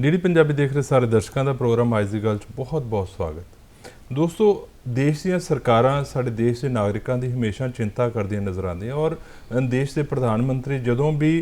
DD Punjabi ਦੇਖ ਰਹੇ ਸਾਰੇ ਦਰਸ਼ਕਾਂ ਦਾ ਪ੍ਰੋਗਰਾਮ ਅੱਜ ਦੀ ਗੱਲ 'ਚ ਬਹੁਤ-ਬਹੁਤ ਸਵਾਗਤ। ਦੋਸਤੋ, ਦੇਸ਼ ਦੀਆਂ ਸਰਕਾਰਾਂ ਸਾਡੇ ਦੇਸ਼ ਦੇ ਨਾਗਰਿਕਾਂ ਦੀ ਹਮੇਸ਼ਾ ਚਿੰਤਾ ਕਰਦੀਆਂ ਨਜ਼ਰ ਆਉਂਦੀਆਂ ਔਰ ਦੇਸ਼ ਦੇ ਪ੍ਰਧਾਨ ਮੰਤਰੀ ਜਦੋਂ ਵੀ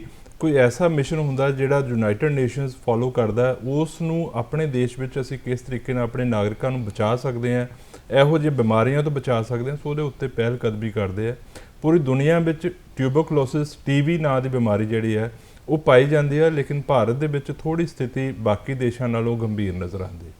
ਕੋਈ ਐਸਾ ਮਿਸ਼ਨ ਹੁੰਦਾ ਜਿਹੜਾ ਯੂਨਾਈਟਿਡ ਨੇਸ਼ਨਸ ਫੋਲੋ ਕਰਦਾ ਉਸ ਨੂੰ ਆਪਣੇ ਦੇਸ਼ ਵਿੱਚ ਅਸੀਂ ਕਿਸ ਤਰੀਕੇ ਨਾਲ ਆਪਣੇ ਨਾਗਰਿਕਾਂ ਨੂੰ ਬਚਾ ਸਕਦੇ ਹਾਂ, ਇਹੋ ਜਿਹੀ ਬਿਮਾਰੀਆਂ ਤੋਂ ਬਚਾ ਸਕਦੇ ਹਾਂ, ਸੋ ਉਹਦੇ ਉੱਤੇ ਪਹਿਲ ਕਦਮੀ ਕਰਦੇ ਆ। ਪੂਰੀ ਦੁਨੀਆ ਵਿੱਚ ਟਿਊਬਰਕਲੋਸਿਸ ਟੀਵੀ ਨਾਂ ਦੀ ਬਿਮਾਰੀ ਜਿਹੜੀ ਹੈ ਉਹ ਪਾਈ ਜਾਂਦੀ ਹੈ ਲੇਕਿਨ ਭਾਰਤ ਦੇ ਵਿੱਚ ਥੋੜੀ ਸਥਿਤੀ ਬਾਕੀ ਦੇਸ਼ਾਂ ਨਾਲੋਂ ਗੰਭੀਰ ਨਜ਼ਰ ਆਉਂਦੀ।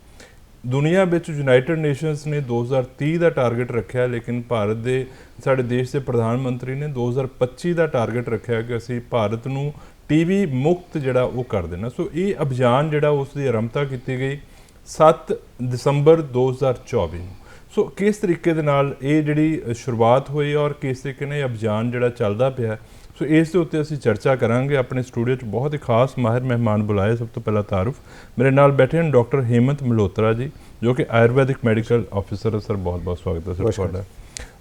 ਦੁਨੀਆ ਵਿੱਚ ਯੂਨਾਈਟਿਡ ਨੇਸ਼ਨਸ ਨੇ 2030 ਦਾ ਟਾਰਗੇਟ ਰੱਖਿਆ, ਲੇਕਿਨ ਭਾਰਤ ਦੇ, ਸਾਡੇ ਦੇਸ਼ ਦੇ ਪ੍ਰਧਾਨ ਮੰਤਰੀ ਨੇ 2025 ਦਾ ਟਾਰਗੇਟ ਰੱਖਿਆ ਕਿ ਅਸੀਂ ਭਾਰਤ ਨੂੰ ਟੀਵੀ ਮੁਕਤ ਜਿਹੜਾ ਉਹ ਕਰ ਦੇਣਾ। ਸੋ ਇਹ ਅਭਿਆਨ ਜਿਹੜਾ ਉਸ ਦੀ ਆਰੰਭਤਾ ਕੀਤੀ ਗਈ 7 ਦਸੰਬਰ 2024 ਨੂੰ। ਸੋ ਕਿਸ ਤਰੀਕੇ ਦੇ ਨਾਲ ਇਹ ਜਿਹੜੀ ਸ਼ੁਰੂਆਤ ਹੋਈ ਔਰ ਕਿਸ ਤਰੀਕੇ ਨਾਲ ਇਹ ਅਭਿਆਨ ਜਿਹੜਾ ਚੱਲਦਾ ਪਿਆ ਸੋ ਇਸ ਦੇ ਉੱਤੇ ਅਸੀਂ ਚਰਚਾ ਕਰਾਂਗੇ। ਆਪਣੇ ਸਟੂਡੀਓ 'ਚ ਬਹੁਤ ਹੀ ਖਾਸ ਮਾਹਿਰ ਮਹਿਮਾਨ ਬੁਲਾਏ। ਸਭ ਤੋਂ ਪਹਿਲਾਂ ਤਾਰਫ। ਮੇਰੇ ਨਾਲ ਬੈਠੇ ਹਨ ਡਾਕਟਰ ਹੇਮੰਤ ਮਲਹੋਤਰਾ ਜੀ ਜੋ ਕਿ ਆਯੁਰਵੈਦਿਕ ਮੈਡੀਕਲ ਆਫੀਸਰ ਹੈ। ਸਰ ਬਹੁਤ ਬਹੁਤ ਸਵਾਗਤ ਹੈ ਸਰ। ਤੁਹਾਡਾ।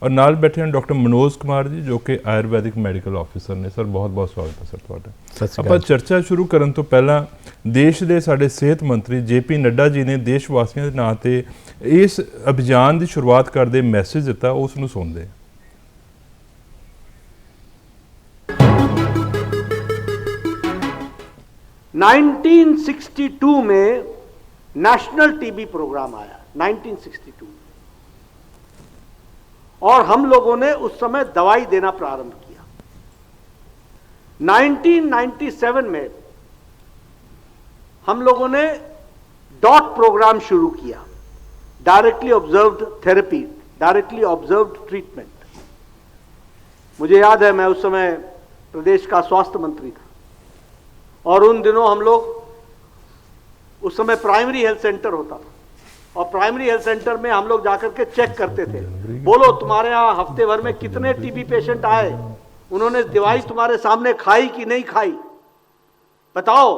ਔਰ ਨਾਲ ਬੈਠੇ ਹਨ ਡਾਕਟਰ ਮਨੋਜ ਕੁਮਾਰ ਜੀ ਜੋ ਕਿ ਆਯੁਰਵੈਦਿਕ ਮੈਡੀਕਲ ਆਫੀਸਰ ਨੇ। ਸਰ ਬਹੁਤ ਬਹੁਤ ਸਵਾਗਤ ਹੈ ਸਰ ਤੁਹਾਡਾ। ਆਪਾਂ ਚਰਚਾ ਸ਼ੁਰੂ ਕਰਨ ਤੋਂ ਪਹਿਲਾਂ ਦੇਸ਼ ਦੇ ਸਾਡੇ ਸਿਹਤ ਮੰਤਰੀ ਜੇਪੀ ਨੱਡਾ ਜੀ ਨੇ ਦੇਸ਼ ਵਾਸੀਆਂ ਦੇ ਨਾਂ ਤੇ ਇਸ ਅਭਿਆਨ ਦੀ ਸ਼ੁਰੂਆਤ ਕਰਦੇ ਮੈਸੇਜ ਦਿੱਤਾ ਉਸ ਨੂੰ ਸੁਣਦੇ ਹਾਂ। 1962 में नेशनल टीबी प्रोग्राम आया 1962 और हम लोगों ने उस समय दवाई देना प्रारंभ किया। 1997 में हम लोगों ने डॉट प्रोग्राम शुरू किया, directly observed therapy, directly observed treatment. मुझे याद है, मैं उस समय प्रदेश का स्वास्थ्य मंत्री था। और उन दिनों हम लोग उस समय प्राइमरी हेल्थ सेंटर होता था। और प्राइमरी हेल्थ सेंटर में हम लोग जाकर के चेक करते थे। बोलो, तुम्हारे यहाँ हफ़्ते भर में कितने टीबी पेशेंट आए? उन्होंने दवाई तुम्हारे सामने खाई कि नहीं खाई? बताओ,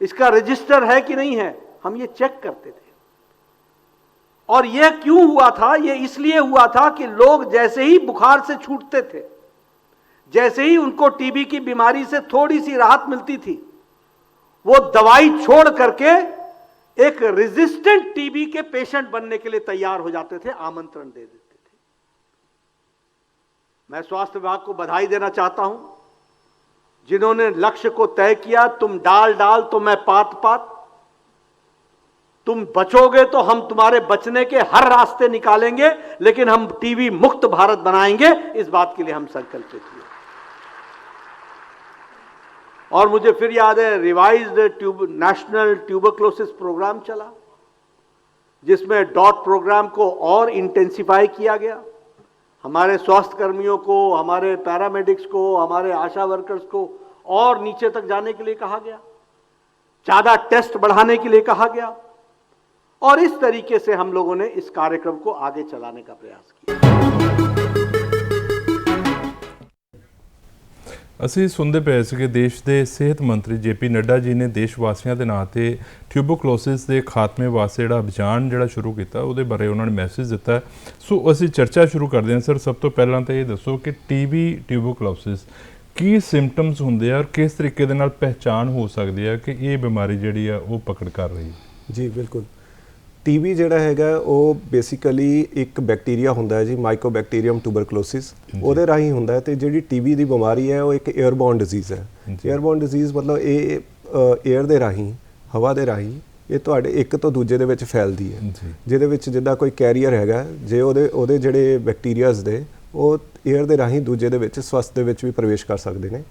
इसका रजिस्टर है कि नहीं है? हम ये चेक करते थे। और यह क्यों हुआ था? यह इसलिए हुआ था कि लोग जैसे ही बुखार से छूटते थे, जैसे ही उनको टीबी की बीमारी से थोड़ी सी राहत मिलती थी वो दवाई छोड़ करके एक रेजिस्टेंट टीबी के पेशेंट बनने के लिए तैयार हो जाते थे, आमंत्रण दे देते थे। मैं स्वास्थ्य विभाग को बधाई देना चाहता हूँ। जिन्होंने लक्ष्य को तय किया, तुम डाल डाल तो मैं पात पात। तुम बचोगे तो हम तुम्हारे बचने के हर रास्ते निकालेंगे, लेकिन हम टीबी मुक्त भारत बनाएँगे, इस बात के लिए हम संकल्पित हुए। और मुझे फिर याद है revised tube national tuberculosis programme चला, जिसमें डॉट प्रोग्राम को और इंटेंसिफाई किया गया। हमारे स्वास्थ्य कर्मियों को, हमारे पैरामेडिक्स को, हमारे आशा वर्कर्स को और नीचे तक जाने के लिए कहा गया। ज़्यादा टेस्ट बढ़ाने के लिए कहा गया। और इस तरीके से हम लोगों ने इस कार्यक्रम को आगे चलाने का प्रयास किया। ਅਸੀਂ ਸੁਣਦੇ ਪਏ ਸੀ ਕਿ ਦੇਸ਼ ਦੇ ਸਿਹਤ ਮੰਤਰੀ ਜੇਪੀ ਨੱਡਾ ਜੀ ਨੇ ਦੇਸ਼ ਵਾਸੀਆਂ ਦੇ ਨਾਂ ਤੇ ਟਿਊਬਰਕਲੋਸਿਸ ਦੇ ਖਾਤਮੇ ਵਾਸਤੇ ਜਿਹੜਾ ਅਭਿਆਨ ਜਿਹੜਾ ਸ਼ੁਰੂ ਕੀਤਾ, ਉਹਦੇ ਬਾਰੇ ਉਹਨਾਂ ਨੇ ਮੈਸੇਜ ਦਿੱਤਾ। ਸੋ ਅਸੀਂ ਚਰਚਾ ਸ਼ੁਰੂ ਕਰਦੇ ਹਾਂ। ਸਰ, ਸਭ ਤੋਂ ਪਹਿਲਾਂ ਤਾਂ ਇਹ ਦੱਸੋ ਕਿ ਟੀਬੀ ਟਿਊਬਰਕਲੋਸਿਸ ਕੀ ਸਿੰਪਟਮਸ ਹੁੰਦੇ ਆ ਔਰ ਕਿਸ ਤਰੀਕੇ ਦੇ ਨਾਲ ਪਹਿਚਾਨ ਹੋ ਸਕਦੀ ਹੈ ਕਿ ਇਹ ਬਿਮਾਰੀ ਜਿਹੜੀ ਆ ਉਹ ਪਕੜ ਕਰ ਰਹੀ ਹੈ? ਜੀ, ਬਿਲਕੁਲ। ਟੀਵੀ ਜਿਹੜਾ ਹੈਗਾ ਉਹ ਬੇਸਿਕਲੀ ਇੱਕ ਬੈਕਟੀਰੀਆ ਹੁੰਦਾ ਹੈ ਜੀ ਮਾਈਕੋਬੈਕਟੀਰੀਅਮ ਟੂਬਰਕਲੋਸਿਸ ਉਹਦੇ ਰਾਹੀਂ ਹੁੰਦਾ ਹੈ ਤੇ ਜਿਹੜੀ ਟੀਵੀ ਦੀ ਬਿਮਾਰੀ ਹੈ ਉਹ ਇੱਕ 에ਅਰਬੌਰਨ ਡਿਜ਼ੀਜ਼ ਹੈ। 에ਅਰਬੌਰਨ ਡਿਜ਼ੀਜ਼ ਮਤਲਬ ਇਹ 에ਅਰ ਦੇ ਰਾਹੀਂ ਹਵਾ ਦੇ ਰਾਹੀਂ ਇਹ ਤੁਹਾਡੇ ਇੱਕ ਤੋਂ ਦੂਜੇ ਦੇ ਵਿੱਚ ਫੈਲਦੀ ਹੈ। ਜਿਹਦੇ ਵਿੱਚ ਜਿੱਦਾਂ ਕੋਈ ਕੈਰੀਅਰ ਹੈਗਾ ਜੇ ਉਹਦੇ ਉਹਦੇ ਜਿਹੜੇ ਬੈਕਟੀਰੀਆਜ਼ ਦੇ ਉਹ 에ਅਰ ਦੇ ਰਾਹੀਂ ਦੂਜੇ ਦੇ ਵਿੱਚ ਸਵਸਥ ਦੇ ਵਿੱਚ ਵੀ ਪ੍ਰਵੇਸ਼ ਕਰ ਸਕਦੇ ਨੇ।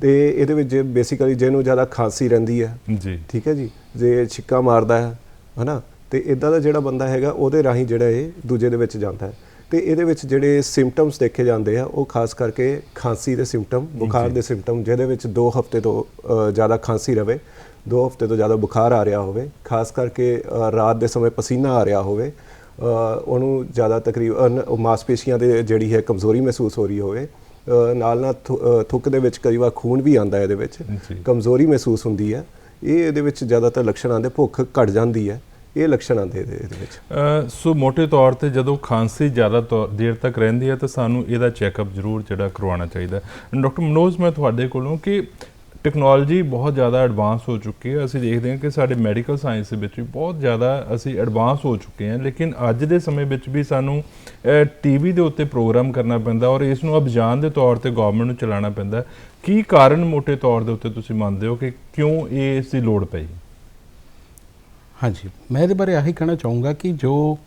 ਤੇ ਇਹਦੇ ਵਿੱਚ ਜੇ ਬੇਸਿਕਲੀ ਜਿਹਨੂੰ ਜ਼ਿਆਦਾ ਖਾਂਸੀ ਰਹਿੰਦੀ ਹੈ ਜੀ। ਠੀਕ ਹੈ ਜੀ? ਜੇ ਛਿੱਕਾ ਮਾਰਦਾ ਹੈ ਹਨਾ? ਤੇ ਇਦਾਂ ਦਾ ਜਿਹੜਾ ਬੰਦਾ ਹੈਗਾ ਉਹਦੇ ਰਾਹੀਂ ਜਿਹੜਾ ਇਹ ਦੂਜੇ ਦੇ ਵਿੱਚ ਜਾਂਦਾ ਹੈ। ਤੇ ਇਹਦੇ ਵਿੱਚ ਜਿਹੜੇ ਸਿੰਪਟਮਸ ਦੇਖੇ ਜਾਂਦੇ ਆ ਉਹ ਖਾਸ ਕਰਕੇ ਖਾਂਸੀ ਦੇ ਸਿੰਪਟਮ ਬੁਖਾਰ ਦੇ ਸਿੰਪਟਮ ਜਿਹਦੇ ਵਿੱਚ 2 ਹਫ਼ਤੇ ਤੋਂ ਜ਼ਿਆਦਾ ਖਾਂਸੀ ਰਵੇ 2 ਹਫ਼ਤੇ ਤੋਂ ਜ਼ਿਆਦਾ ਬੁਖਾਰ ਆ ਰਿਹਾ ਹੋਵੇ ਖਾਸ ਕਰਕੇ ਰਾਤ ਦੇ ਸਮੇਂ ਪਸੀਨਾ ਆ ਰਿਹਾ ਹੋਵੇ ਉਹਨੂੰ ਜ਼ਿਆਦਾ ਤਕਰੀਬਨ ਮਾਸਪੇਸ਼ੀਆਂ ਦੇ ਜਿਹੜੀ ਹੈ ਕਮਜ਼ੋਰੀ ਮਹਿਸੂਸ ਹੋ ਰਹੀ ਹੋਵੇ ਨਾਲ ਨਾਲ ਥੁੱਕ ਦੇ ਵਿੱਚ ਕਈ ਵਾਰ ਖੂਨ ਵੀ ਆਂਦਾ ਇਹਦੇ ਵਿੱਚ। ਕਮਜ਼ੋਰੀ ਮਹਿਸੂਸ ਹੁੰਦੀ ਹੈ। ਇਹ ਇਹਦੇ ਵਿੱਚ ਜ਼ਿਆਦਾਤਰ ਲੱਛਣ ਆਉਂਦੇ ਭੁੱਖ ਘਟ ਜਾਂਦੀ ਹੈ। ਇਹ ਲੱਛਣ ਆਉਂਦੇ ਇਹਦੇ ਇਹਦੇ ਵਿੱਚ। ਸੋ ਮੋٹے ਤੌਰ ਤੇ ਜਦੋਂ ਖਾਂਸੀ ਜ਼ਿਆਦਾ ਦੇਰ ਤੱਕ ਰਹਿੰਦੀ ਹੈ ਤਾਂ ਸਾਨੂੰ ਇਹਦਾ ਚੈੱਕਅਪ ਜ਼ਰੂਰ ਜਿਹੜਾ ਕਰਵਾਉਣਾ ਚਾਹੀਦਾ ਡਾਕਟਰ ਮਨੋਜ, ਮੈਂ ਤੁਹਾਡੇ ਕੋਲੋਂ ਕਿ ਟੈਕਨੋਲੋਜੀ ਬਹੁਤ ਜ਼ਿਆਦਾ ਐਡਵਾਂਸ ਹੋ ਚੁੱਕੀ ਹੈ। ਅਸੀਂ ਦੇਖਦੇ ਹਾਂ ਕਿ ਸਾਡੇ ਮੈਡੀਕਲ ਸਾਇੰਸ ਦੇ ਵਿੱਚ ਵੀ ਬਹੁਤ ਜ਼ਿਆਦਾ ਅਸੀਂ ਐਡਵਾਂਸ ਹੋ ਚੁੱਕੇ ਹਾਂ। ਲੇਕਿਨ ਅੱਜ ਦੇ ਸਮੇਂ ਵਿੱਚ ਵੀ ਸਾਨੂੰ ਟੀਵੀ ਦੇ ਉੱਤੇ ਪ੍ਰੋਗਰਾਮ ਕਰਨਾ ਪੈਂਦਾ ਔਰ ਇਸ ਨੂੰ ਅਭਿਆਨ ਦੇ ਤੌਰ ਤੇ ਗਵਰਨਮੈਂਟ ਨੂੰ ਚਲਾਉਣਾ ਪੈਂਦਾ ਕੀ ਕਾਰਨ ਮੋਟੇ ਤੌਰ ਦੇ ਉੱਤੇ ਤੁਸੀਂ ਮੰਨਦੇ ਹੋ ਕਿ ਕਿਉਂ ਇਹ ਇਸ ਦੀ ਲੋੜ ਪਈ? ਹਾਂਜੀ। ਮੈਂ ਇਹਦੇ ਬਾਰੇ ਆਹੀ ਕਹਿਣਾ ਚਾਹੂੰਗਾ ਕਿ ਜੋ